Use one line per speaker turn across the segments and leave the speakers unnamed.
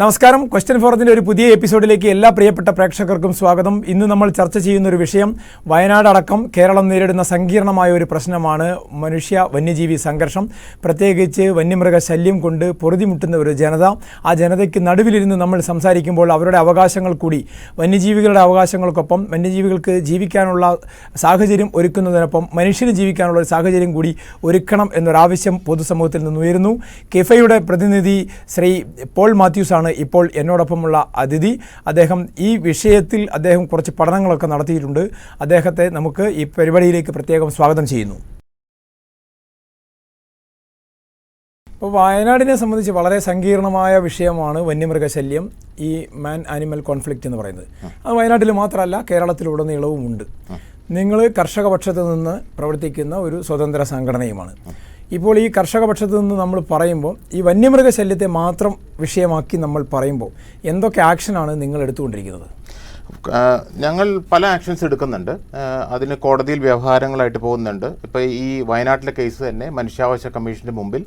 നമസ്കാരം. ക്വസ്റ്റ്യൻ ഫോറത്തിന്റെ ഒരു പുതിയ എപ്പിസോഡിലേക്ക് എല്ലാ പ്രിയപ്പെട്ട പ്രേക്ഷകർക്കും സ്വാഗതം. ഇന്ന് നമ്മൾ ചർച്ച ചെയ്യുന്ന ഒരു വിഷയം വയനാട് അടക്കം കേരളം നേരിടുന്ന സങ്കീർണമായ ഒരു പ്രശ്നമാണ് മനുഷ്യ വന്യജീവി സംഘർഷം. പ്രത്യേകിച്ച് വന്യമൃഗ ശല്യം കൊണ്ട് പൊറുതിമുട്ടുന്ന ഒരു ജനത. ആ ജനതയ്ക്ക് നടുവിലിരുന്ന് നമ്മൾ സംസാരിക്കുമ്പോൾ അവരുടെ അവകാശങ്ങൾ കൂടി വന്യജീവികളുടെ അവകാശങ്ങൾക്കൊപ്പം വന്യജീവികൾക്ക് ജീവിക്കാനുള്ള സാഹചര്യം ഒരുക്കുന്നതിനൊപ്പം മനുഷ്യന് ജീവിക്കാനുള്ള ഒരു സാഹചര്യം കൂടി ഒരുക്കണം എന്നൊരാവശ്യം പൊതുസമൂഹത്തിൽ നിന്നുയരുന്നു കിഫയുടെ പ്രതിനിധി ശ്രീ പോൾ മാത്യൂസ് ആണ് ഇപ്പോൾ എന്നോടൊപ്പമുള്ള അതിഥി. അദ്ദേഹം ഈ വിഷയത്തിൽ അദ്ദേഹം കുറച്ച് പഠനങ്ങളൊക്കെ നടത്തിയിട്ടുണ്ട്. അദ്ദേഹത്തെ നമുക്ക് ഈ പരിപാടിയിലേക്ക് പ്രത്യേകം സ്വാഗതം ചെയ്യുന്നു. ഇപ്പോൾ വയനാടിനെ സംബന്ധിച്ച് വളരെ സങ്കീർണമായ വിഷയമാണ് വന്യമൃഗശല്യം ഈ മാൻ ആനിമൽ കോൺഫ്ലിക്റ്റ് എന്ന് പറയുന്നത്. അത് വയനാട്ടിൽ മാത്രമല്ല കേരളത്തിലുടനീളവും ഉണ്ട് നിങ്ങൾ കർഷക പക്ഷത്ത് നിന്ന് പ്രവർത്തിക്കുന്ന ഒരു സ്വതന്ത്ര സംഘടനയുമാണ്. ഇപ്പോൾ ഈ കർഷക പക്ഷത്ത് നിന്ന് നമ്മൾ പറയുമ്പോൾ ഈ വന്യമൃഗശല്യത്തെ മാത്രം വിഷയമാക്കി നമ്മൾ പറയുമ്പോൾ എന്തൊക്കെ ആക്ഷനാണ് നിങ്ങൾ എടുത്തുകൊണ്ടിരിക്കുന്നത്?
ഞങ്ങൾ പല ആക്ഷൻസ് എടുക്കുന്നുണ്ട്. അതിന് കോടതിയിൽ വ്യവഹാരങ്ങളായിട്ട് പോകുന്നുണ്ട്. ഇപ്പോൾ ഈ വയനാട്ടിലെ കേസ് തന്നെ മനുഷ്യാവകാശ കമ്മീഷന്റെ മുമ്പിൽ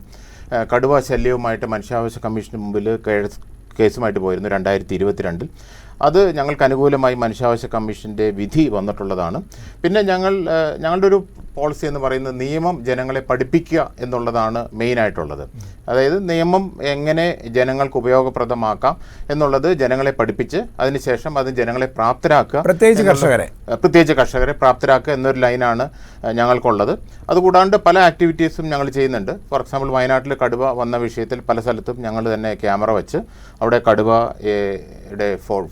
കടുവ ശല്യവുമായിട്ട് മനുഷ്യാവകാശ കമ്മീഷന് മുമ്പിൽ കേസ് കേസുമായിട്ട് പോയിരുന്നു രണ്ടായിരത്തി ഇരുപത്തിരണ്ടിൽ അത് ഞങ്ങൾക്ക് അനുകൂലമായി മനുഷ്യാവകാശ കമ്മീഷന്റെ വിധി വന്നിട്ടുള്ളതാണ്. പിന്നെ ഞങ്ങൾ ഞങ്ങളുടെ ഒരു പോളിസി എന്ന് പറയുന്നത് നിയമം ജനങ്ങളെ പഠിപ്പിക്കുക എന്നുള്ളതാണ് മെയിനായിട്ടുള്ളത് അതായത് നിയമം എങ്ങനെ ജനങ്ങൾക്ക് ഉപയോഗപ്രദമാക്കാം എന്നുള്ളത് ജനങ്ങളെ പഠിപ്പിച്ച് അതിനുശേഷം അത് ജനങ്ങളെ പ്രാപ്തരാക്കുക
പ്രത്യേകിച്ച് കർഷകരെ.
പ്രത്യേകിച്ച് കർഷകരെ പ്രാപ്തരാക്കുക എന്നൊരു ലൈനാണ് ഞങ്ങൾക്കുള്ളത്. അതുകൂടാണ്ട് പല ആക്ടിവിറ്റീസും ഞങ്ങൾ ചെയ്യുന്നുണ്ട്. ഫോർ എക്സാമ്പിൾ വയനാട്ടിൽ കടുവ വന്ന വിഷയത്തിൽ പല സ്ഥലത്തും ഞങ്ങൾ തന്നെ ക്യാമറ വെച്ച് അവിടെ കടുവയുടെ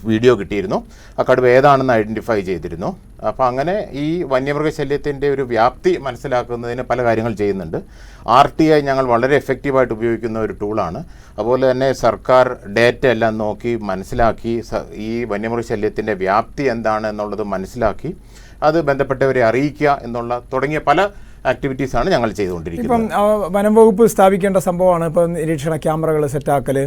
വീഡിയോ കിട്ടിയിരുന്നു. ആ കടുവ ഏതാണെന്ന് ഐഡന്റിഫൈ ചെയ്തിരുന്നു. അപ്പോൾ അങ്ങനെ ഈ വന്യമൃഗശല്യത്തിന്റെ ഒരു വ്യാപ്തി മനസ്സിലാക്കുന്നതിന് പല കാര്യങ്ങൾ ചെയ്യുന്നുണ്ട്. ആർ ടി ഐ ഞങ്ങൾ വളരെ എഫക്റ്റീവായിട്ട് ഉപയോഗിക്കുന്ന ഒരു ടൂളാണ് അതുപോലെ തന്നെ സർക്കാർ ഡേറ്റ എല്ലാം നോക്കി മനസ്സിലാക്കി ഈ വന്യമൃഗശല്യത്തിന്റെ വ്യാപ്തി എന്താണ് എന്നുള്ളത് മനസ്സിലാക്കി അത് ബന്ധപ്പെട്ടവരെ അറിയിക്കുക എന്നുള്ള തുടങ്ങിയ പല ആക്ടിവിറ്റീസാണ് ഞങ്ങൾ ചെയ്തുകൊണ്ടിരിക്കുന്നത്.
ഇപ്പം വനം വകുപ്പ് സ്ഥാപിക്കേണ്ട സംഭവമാണ് ഇപ്പം നിരീക്ഷണ ക്യാമറകൾ സെറ്റാക്കൽ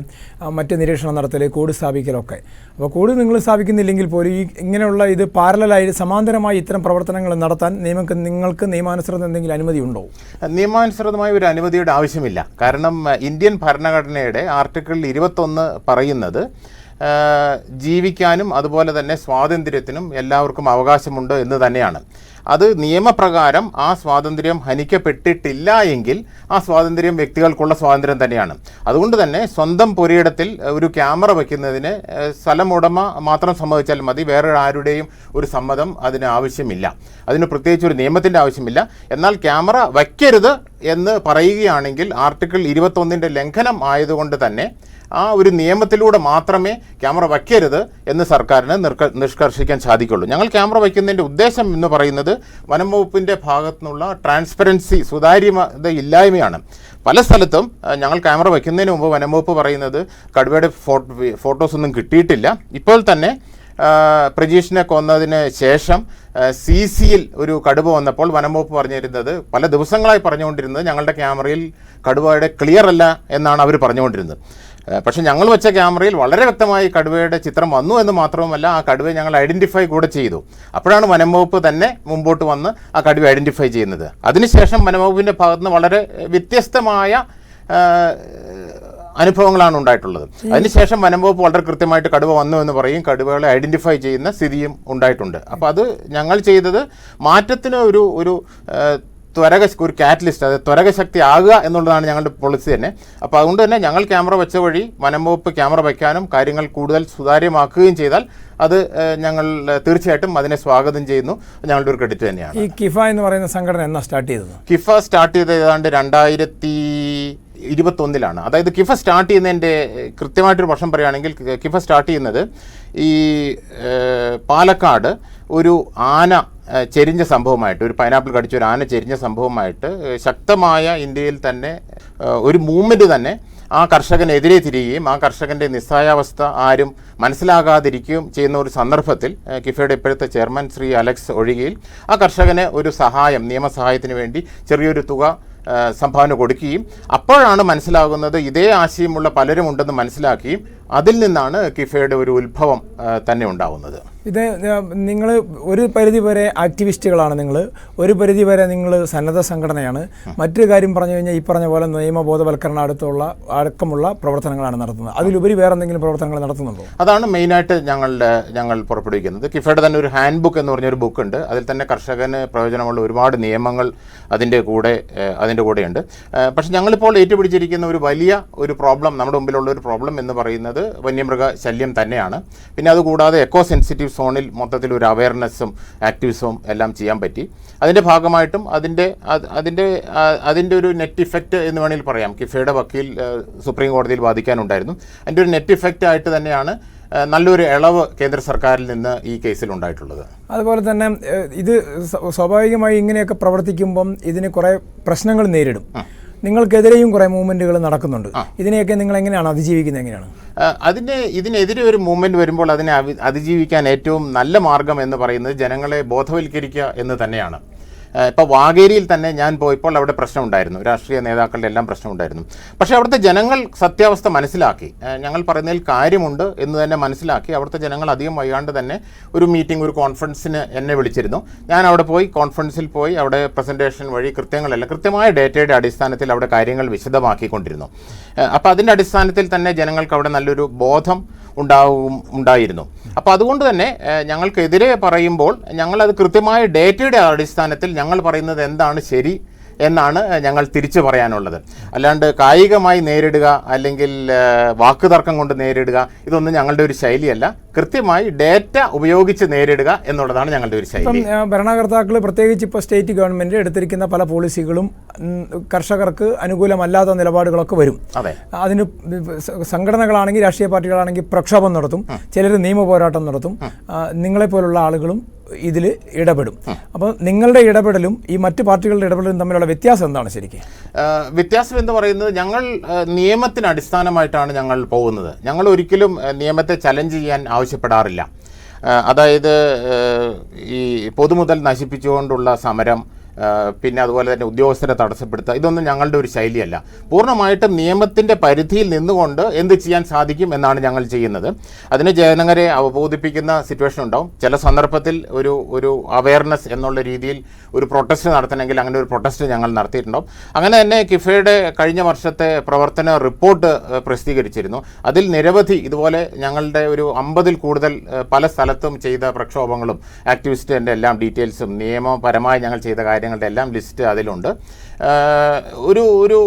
മറ്റ് നിരീക്ഷണം നടത്തൽ കൂട് സ്ഥാപിക്കലൊക്കെ. അപ്പോൾ കൂട് നിങ്ങൾ സ്ഥാപിക്കുന്നില്ലെങ്കിൽ പോലും ഈ ഇങ്ങനെയുള്ള ഇത് പാരലായി സമാന്തരമായി ഇത്തരം പ്രവർത്തനങ്ങൾ നടത്താൻ നിയമം നിങ്ങൾക്ക് നിയമാനുസൃതം എന്തെങ്കിലും അനുമതി ഉണ്ടോ?
നിയമാനുസൃതമായ ഒരു അനുമതിയുടെ ആവശ്യമില്ല. കാരണം ഇന്ത്യൻ ഭരണഘടനയുടെ ആർട്ടിക്കിൾ ഇരുപത്തൊന്ന് പറയുന്നത് ജീവിക്കാനും അതുപോലെ തന്നെ സ്വാതന്ത്ര്യത്തിനും എല്ലാവർക്കും അവകാശമുണ്ട് എന്ന് തന്നെയാണ്. അത് നിയമപ്രകാരം ആ സ്വാതന്ത്ര്യം ഹനിക്കപ്പെട്ടിട്ടില്ല എങ്കിൽ ആ സ്വാതന്ത്ര്യം വ്യക്തികൾക്കുള്ള സ്വാതന്ത്ര്യം തന്നെയാണ്. അതുകൊണ്ട് തന്നെ സ്വന്തം പുരയിടത്തിൽ ഒരു ക്യാമറ വയ്ക്കുന്നതിന് സ്ഥലം ഉടമ മാത്രം സമ്മതിച്ചാൽ മതി. വേറെ ആരുടെയും ഒരു സമ്മതം അതിന് ആവശ്യമില്ല. അതിന് പ്രത്യേകിച്ച് ഒരു നിയമത്തിന്റെ ആവശ്യമില്ല. എന്നാൽ ക്യാമറ വയ്ക്കരുത് എന്ന് പറയുകയാണെങ്കിൽ ആർട്ടിക്കിൾ ഇരുപത്തൊന്നിന്റെ ലംഘനം ആയതുകൊണ്ട് തന്നെ ആ ഒരു നിയമത്തിലൂടെ മാത്രമേ ക്യാമറ വയ്ക്കരുത് എന്ന് സർക്കാരിന് നിർക്ക നിഷ്കർഷിക്കാൻ സാധിക്കുള്ളൂ. ഞങ്ങൾ ക്യാമറ വയ്ക്കുന്നതിന്റെ ഉദ്ദേശം എന്ന് പറയുന്നത് വനം വകുപ്പിന്റെ ഭാഗത്തു നിന്നുള്ള ട്രാൻസ്പെറൻസി സുതാര്യത ഇല്ലായ്മയാണ് പല സ്ഥലത്തും ഞങ്ങൾ ക്യാമറ വയ്ക്കുന്നതിന് മുമ്പ് വനം വകുപ്പ് പറയുന്നത് കടുവയുടെ ഫോട്ടോ ഫോട്ടോസ് ഒന്നും കിട്ടിയിട്ടില്ല. ഇപ്പോൾ തന്നെ പ്രജീഷിനെ കൊന്നതിന് ശേഷം സി സിയിൽ ഒരു കടുവ വന്നപ്പോൾ വനംവകുപ്പ് പറഞ്ഞിരുന്നത് പല ദിവസങ്ങളായി പറഞ്ഞുകൊണ്ടിരുന്നത് ഞങ്ങളുടെ ക്യാമറയിൽ കടുവയുടെ ക്ലിയർ അല്ല എന്നാണ് അവർ പറഞ്ഞുകൊണ്ടിരുന്നത്. പക്ഷെ ഞങ്ങൾ വെച്ച ക്യാമറയിൽ വളരെ വ്യക്തമായി കടുവയുടെ ചിത്രം വന്നു എന്ന് മാത്രവുമല്ല ആ കടുവയെ ഞങ്ങൾ ഐഡന്റിഫൈ കൂടെ ചെയ്തു. അപ്പോഴാണ് വനംവകുപ്പ് തന്നെ മുമ്പോട്ട് വന്ന് ആ കടുവ ഐഡന്റിഫൈ ചെയ്യുന്നത്. അതിനുശേഷം വനംവകുപ്പിന്റെ ഭാഗത്തുനിന്ന് വളരെ വ്യത്യസ്തമായ അനുഭവങ്ങളാണ് ഉണ്ടായിട്ടുള്ളത്. അതിനുശേഷം വനംവകുപ്പ് വളരെ കൃത്യമായിട്ട് കടുവ വന്നു എന്ന് പറയും. കടുവകളെ ഐഡന്റിഫൈ ചെയ്യുന്ന സ്ഥിതിയും ഉണ്ടായിട്ടുണ്ട്. അപ്പോൾ അത് ഞങ്ങൾ ചെയ്തത് മാറ്റത്തിന് ഒരു ഒരു ത്വരക ഒരു കാറ്റലിസ്റ്റ് അതായത് ത്വരക ശക്തി ആകുക എന്നുള്ളതാണ് ഞങ്ങളുടെ പോളിസി തന്നെ. അപ്പോൾ അതുകൊണ്ട് തന്നെ ഞങ്ങൾ ക്യാമറ വെച്ച വഴി വനംവകുപ്പ് ക്യാമറ വയ്ക്കാനും കാര്യങ്ങൾ കൂടുതൽ സുതാര്യമാക്കുകയും ചെയ്താൽ അത് ഞങ്ങൾ തീർച്ചയായിട്ടും അതിനെ സ്വാഗതം ചെയ്യുന്നു. ഞങ്ങളുടെ ഒരു ക്രെഡിറ്റ് തന്നെയാണ്.
ഈ കിഫ എന്ന് പറയുന്ന സംഘടന എന്നാ സ്റ്റാർട്ട് ചെയ്തത്?
കിഫ സ്റ്റാർട്ട് ചെയ്ത ഏതാണ്ട് രണ്ടായിരത്തി ഇരുപത്തൊന്നിലാണ്. അതായത് കിഫ സ്റ്റാർട്ട് ചെയ്യുന്നതിന്റെ കൃത്യമായിട്ടൊരു വർഷം പറയുകയാണെങ്കിൽ കിഫ സ്റ്റാർട്ട് ചെയ്യുന്നത് ഈ പാലക്കാട് ഒരു ആന ചെരിഞ്ഞ സംഭവമായിട്ട് ഒരു പൈനാപ്പിൾ കടിച്ച ഒരു ആന ചെരിഞ്ഞ സംഭവമായിട്ട് ശക്തമായ ഇന്ത്യയിൽ തന്നെ ഒരു മൂവ്മെന്റ് തന്നെ ആ കർഷകനെതിരെ തിരിയുകയും ആ കർഷകന്റെ നിസ്സായാവസ്ഥ ആരും മനസ്സിലാകാതിരിക്കുകയും ചെയ്യുന്ന ഒരു സന്ദർഭത്തിൽ കിഫയുടെ ഇപ്പോഴത്തെ ചെയർമാൻ ശ്രീ അലക്സ് ഒഴികയിൽ ആ കർഷകന് ഒരു സഹായം നിയമസഹായത്തിന് വേണ്ടി ചെറിയൊരു തുക സംഭാവന കൊടുക്കുകയും അപ്പോഴാണ് മനസ്സിലാകുന്നത് ഇതേ ആശയമുള്ള പലരും ഉണ്ടെന്ന് മനസ്സിലാക്കി അതിൽ നിന്നാണ് കിഫയുടെ ഒരു ഉത്ഭവം തന്നെ ഉണ്ടാവുന്നത്.
ഇത് നിങ്ങൾ ഒരു പരിധി വരെ ആക്ടിവിസ്റ്റുകളാണ് നിങ്ങൾ ഒരു പരിധി വരെ നിങ്ങൾ സന്നദ്ധ സംഘടനയാണ്. മറ്റൊരു കാര്യം പറഞ്ഞു കഴിഞ്ഞാൽ ഈ പറഞ്ഞ പോലെ നിയമബോധവൽക്കരണം അടുത്തുള്ള അടക്കമുള്ള പ്രവർത്തനങ്ങളാണ് നടത്തുന്നത്. അതിലുപരി വേറെ എന്തെങ്കിലും പ്രവർത്തനങ്ങൾ നടത്തുന്നുണ്ടോ?
അതാണ് മെയിനായിട്ട് ഞങ്ങളുടെ ഞങ്ങൾ പുറപ്പെടുവിക്കുന്നത്. കിഫയുടെ തന്നെ ഒരു ഹാൻഡ് ബുക്ക് എന്ന് പറഞ്ഞൊരു ബുക്ക് ഉണ്ട് അതിൽ തന്നെ കർഷകന് പ്രയോജനമുള്ള ഒരുപാട് നിയമങ്ങൾ അതിന്റെ കൂടെ അതിന്റെ കൂടെയുണ്ട്. പക്ഷേ ഞങ്ങളിപ്പോൾ ഏറ്റുപിടിച്ചിരിക്കുന്ന ഒരു വലിയ ഒരു പ്രോബ്ലം നമ്മുടെ മുമ്പിലുള്ള ഒരു പ്രോബ്ലം എന്ന് പറയുന്നത് വന്യമൃഗ ശല്യം തന്നെയാണ്. പിന്നെ അതുകൂടാതെ എക്കോ സെൻസിറ്റീവ് സോണിൽ മൊത്തത്തിൽ ഒരു അവയർനെസ്സും ആക്ടിവിസവും എല്ലാം ചെയ്യാൻ പറ്റി. അതിന്റെ ഭാഗമായിട്ടും അതിന്റെ അതിന്റെ അതിന്റെ ഒരു നെറ്റ് ഇഫക്റ്റ് എന്ന് വേണമെങ്കിൽ പറയാം. കിഫയുടെ വക്കീൽ സുപ്രീം കോടതിയിൽ വാദിക്കാനുണ്ടായിരുന്നു. അതിന്റെ ഒരു നെറ്റ് ഇഫക്റ്റ് ആയിട്ട് തന്നെയാണ് നല്ലൊരു ഇളവ് കേന്ദ്ര സർക്കാരിൽ നിന്ന് ഈ കേസിൽ ഉണ്ടായിട്ടുള്ളത്.
അതുപോലെ തന്നെ ഇത് സ്വാഭാവികമായി ഇങ്ങനെയൊക്കെ പ്രവർത്തിക്കുമ്പം ഇതിന് കുറേ പ്രശ്നങ്ങൾ നേരിടും. നിങ്ങൾക്കെതിരെയും കുറേ മൂവ്മെന്റുകൾ നടക്കുന്നുണ്ട്. ഇതിനെയൊക്കെ നിങ്ങൾ എങ്ങനെയാണ് അതിജീവിക്കുന്നത്? എങ്ങനെയാണ്?
അതിനെ ഇതിനെതിരെ ഒരു മൂവ്മെന്റ് വരുമ്പോൾ അതിനെ അതിജീവിക്കാൻ ഏറ്റവും നല്ല മാർഗം എന്ന് പറയുന്നത് ജനങ്ങളെ ബോധവൽക്കരിക്കുക എന്ന് തന്നെയാണ്. ഇപ്പോൾ വാഗേരിയിൽ തന്നെ ഞാൻ പോയപ്പോൾ അവിടെ പ്രശ്നമുണ്ടായിരുന്നു. രാഷ്ട്രീയ നേതാക്കളുടെ എല്ലാം പ്രശ്നമുണ്ടായിരുന്നു. പക്ഷേ അവിടുത്തെ ജനങ്ങൾ സത്യാവസ്ഥ മനസ്സിലാക്കി. ഞങ്ങൾ പറയുന്നതിൽ കാര്യമുണ്ട് എന്ന് തന്നെ മനസ്സിലാക്കി അവിടുത്തെ ജനങ്ങൾ അധികം വൈകാണ്ട് തന്നെ ഒരു മീറ്റിംഗ് ഒരു കോൺഫറൻസിന് എന്നെ വിളിച്ചിരുന്നു. ഞാൻ അവിടെ പോയി കോൺഫറൻസിൽ പോയി അവിടെ പ്രസന്റേഷൻ വഴി കൃത്യങ്ങളല്ല കൃത്യമായ ഡേറ്റയുടെ അടിസ്ഥാനത്തിൽ അവിടെ കാര്യങ്ങൾ വിശദമാക്കിക്കൊണ്ടിരുന്നു. അപ്പോൾ അതിന്റെ അടിസ്ഥാനത്തിൽ തന്നെ ജനങ്ങൾക്ക് അവിടെ നല്ലൊരു ബോധം ഉണ്ടാവും ഉണ്ടായിരുന്നു. അപ്പോൾ അതുകൊണ്ട് തന്നെ ഞങ്ങൾക്കെതിരെ പറയുമ്പോൾ അത് കൃത്യമായ ഡേറ്റയുടെ അടിസ്ഥാനത്തിൽ ഞങ്ങൾ പറയുന്നത് എന്താണ് ശരി എന്നാണ് ഞങ്ങൾ തിരിച്ചു പറയാനുള്ളത്. അല്ലാണ്ട് കായികമായി നേരിടുക അല്ലെങ്കിൽ വാക്കുതർക്കം കൊണ്ട് നേരിടുക ഇതൊന്നും ഞങ്ങളുടെ ഒരു ശൈലിയല്ല. കൃത്യമായി ഡേറ്റ ഉപയോഗിച്ച് നേരിടുക എന്നുള്ളതാണ് ഞങ്ങളുടെ ഒരു ശൈലി.
ഭരണകർത്താക്കൾ പ്രത്യേകിച്ച് ഇപ്പോൾ സ്റ്റേറ്റ് ഗവൺമെന്റ് എടുത്തിരിക്കുന്ന പല പോളിസികളും കർഷകർക്ക് അനുകൂലമല്ലാത്ത നിലപാടുകളൊക്കെ വരും.
അതെ.
അതിന് സംഘടനകളാണെങ്കിൽ രാഷ്ട്രീയ പാർട്ടികളാണെങ്കിൽ പ്രക്ഷോഭം നടത്തും ചിലർ നിയമ പോരാട്ടം നടത്തും നിങ്ങളെപ്പോലുള്ള ആളുകളും ഇതിൽ ഇടപെടും. അപ്പോൾ നിങ്ങളുടെ ഇടപെടലും ഈ മറ്റ് പാർട്ടികളുടെ ഇടപെടലും തമ്മിലുള്ള വ്യത്യാസം എന്താണ് ശരിക്കും?
വ്യത്യാസം എന്ന് പറയുന്നത് ഞങ്ങൾ നിയമത്തിന് അടിസ്ഥാനമായിട്ടാണ് ഞങ്ങൾ പോകുന്നത്. ഞങ്ങൾ ഒരിക്കലും നിയമത്തെ ചലഞ്ച് ചെയ്യാൻ ആവശ്യപ്പെടാറില്ല. അതായത് ഈ പൊതുമുതൽ നശിപ്പിച്ചുകൊണ്ടുള്ള സമരം പിന്നെ അതുപോലെ തന്നെ ഉദ്യോഗസ്ഥരെ തടസ്സപ്പെടുത്തുക. ഇതൊന്നും ഞങ്ങളുടെ ഒരു ശൈലിയല്ല. പൂർണമായിട്ടും നിയമത്തിന്റെ പരിധിയിൽ നിന്നുകൊണ്ട് എന്ത് ചെയ്യാൻ സാധിക്കും എന്നാണ് ഞങ്ങൾ ചെയ്യുന്നത്. അതിന് ജനങ്ങളെ അവബോധിപ്പിക്കുന്ന സിറ്റുവേഷൻ ഉണ്ടാവും. ചില സന്ദർഭത്തിൽ ഒരു ഒരു അവയർനെസ് എന്നുള്ള രീതിയിൽ ഒരു പ്രൊട്ടസ്റ്റ് നടത്തണമെങ്കിൽ അങ്ങനെ ഒരു പ്രൊട്ടസ്റ്റ് ഞങ്ങൾ നടത്തിയിട്ടുണ്ടാവും. അങ്ങനെ തന്നെ കിഫയുടെ കഴിഞ്ഞ വർഷത്തെ പ്രവർത്തന റിപ്പോർട്ട് പ്രസിദ്ധീകരിച്ചിരുന്നു. അതിൽ നിരവധി ഇതുപോലെ ഞങ്ങളുടെ ഒരു അമ്പതിൽ കൂടുതൽ പല സ്ഥലത്തും ചെയ്ത പ്രക്ഷോഭങ്ങളും ആക്ടിവിസ്റ്റിന്റെ എല്ലാം ഡീറ്റെയിൽസും നിയമപരമായി ഞങ്ങൾ ചെയ്ത കാര്യങ്ങളുടെ എല്ലാം ലിസ്റ്റ് അതിലുണ്ട്. ഒരു ഒരു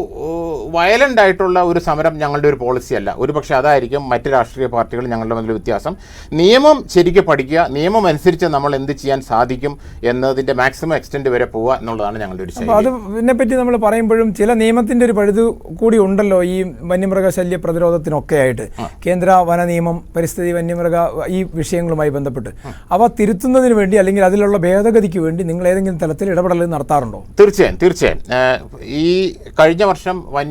വയലന്റ് ആയിട്ടുള്ള ഒരു സമരം ഞങ്ങളുടെ ഒരു പോളിസി അല്ല ഒരു പക്ഷേ അതായിരിക്കും മറ്റ് രാഷ്ട്രീയ പാർട്ടികൾ ഞങ്ങളുടെ മുന്നിൽ വ്യത്യാസം. നിയമം ശരിക്കും പഠിക്കുക നിയമം അനുസരിച്ച് നമ്മൾ എന്ത് ചെയ്യാൻ സാധിക്കും എന്നതിന്റെ മാക്സിമം എക്സ്റ്റെൻഡ് വരെ പോവുക എന്നുള്ളതാണ് ഞങ്ങളുടെ ഒരു ശൈലി.
അത് ഇതിനെപ്പറ്റി നമ്മൾ പറയുമ്പോഴും ചില നിയമത്തിന്റെ ഒരു പഴുത് കൂടി ഉണ്ടല്ലോ ഈ വന്യമൃഗശല്യ പ്രതിരോധത്തിനൊക്കെ ആയിട്ട് കേന്ദ്ര വന നിയമം പരിസ്ഥിതി വന്യമൃഗ ഈ വിഷയങ്ങളുമായി ബന്ധപ്പെട്ട്. അവ തിരുത്തുന്നതിന് വേണ്ടി അല്ലെങ്കിൽ അതിലുള്ള ഭേദഗതിക്ക് വേണ്ടി നിങ്ങൾ ഏതെങ്കിലും തലത്തിൽ ഇടപെടൽ നടത്താറുണ്ടോ?
തീർച്ചയായും തീർച്ചയായും. ഈ കഴിഞ്ഞ വർഷം വൻ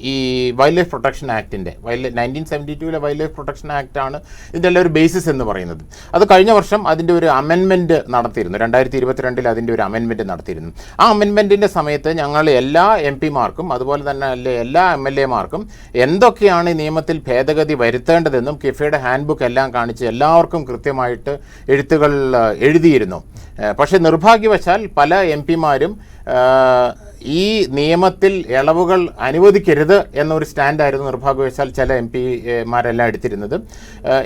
ഈ വൈൽഡ് ലൈഫ് പ്രൊട്ടക്ഷൻ ആക്ടിന്റെ വൈൽഡ് നയന്റീൻ സെവന്റി ടൂവിലെ വൈൽഡ് ലൈഫ് പ്രൊട്ടക്ഷൻ ആക്ട് ആണ് ഇതിന്റെ എല്ലാം ഒരു ബേസിസ് എന്ന് പറയുന്നത്. അത് കഴിഞ്ഞ വർഷം അതിന്റെ ഒരു അമെൻമെന്റ് നടത്തിയിരുന്നു. രണ്ടായിരത്തി ഇരുപത്തിരണ്ടിൽ അതിന്റെ ഒരു അമെൻമെന്റ് നടത്തിയിരുന്നു. ആ അമെൻമെന്റിന്റെ സമയത്ത് ഞങ്ങൾ എല്ലാ എം പിമാർക്കും അതുപോലെ തന്നെ അല്ലെ എല്ലാ എം എൽ എമാർക്കും എന്തൊക്കെയാണ് നിയമത്തിൽ ഭേദഗതി വരുത്തേണ്ടതെന്നും കിഫയുടെ ഹാൻഡ് ബുക്ക് എല്ലാം കാണിച്ച് എല്ലാവർക്കും കൃത്യമായിട്ട് എഴുത്തുകൾ എഴുതിയിരുന്നു. പക്ഷേ നിർഭാഗ്യവശാൽ പല എം പിമാരും ഈ നിയമത്തിൽ ഇളവുകൾ അനുവദിക്കരുത് എന്നൊരു സ്റ്റാൻഡായിരുന്നു നിർഭാഗ്യവശാൽ ചില എം പിമാരെല്ലാം എടുത്തിരുന്നത്.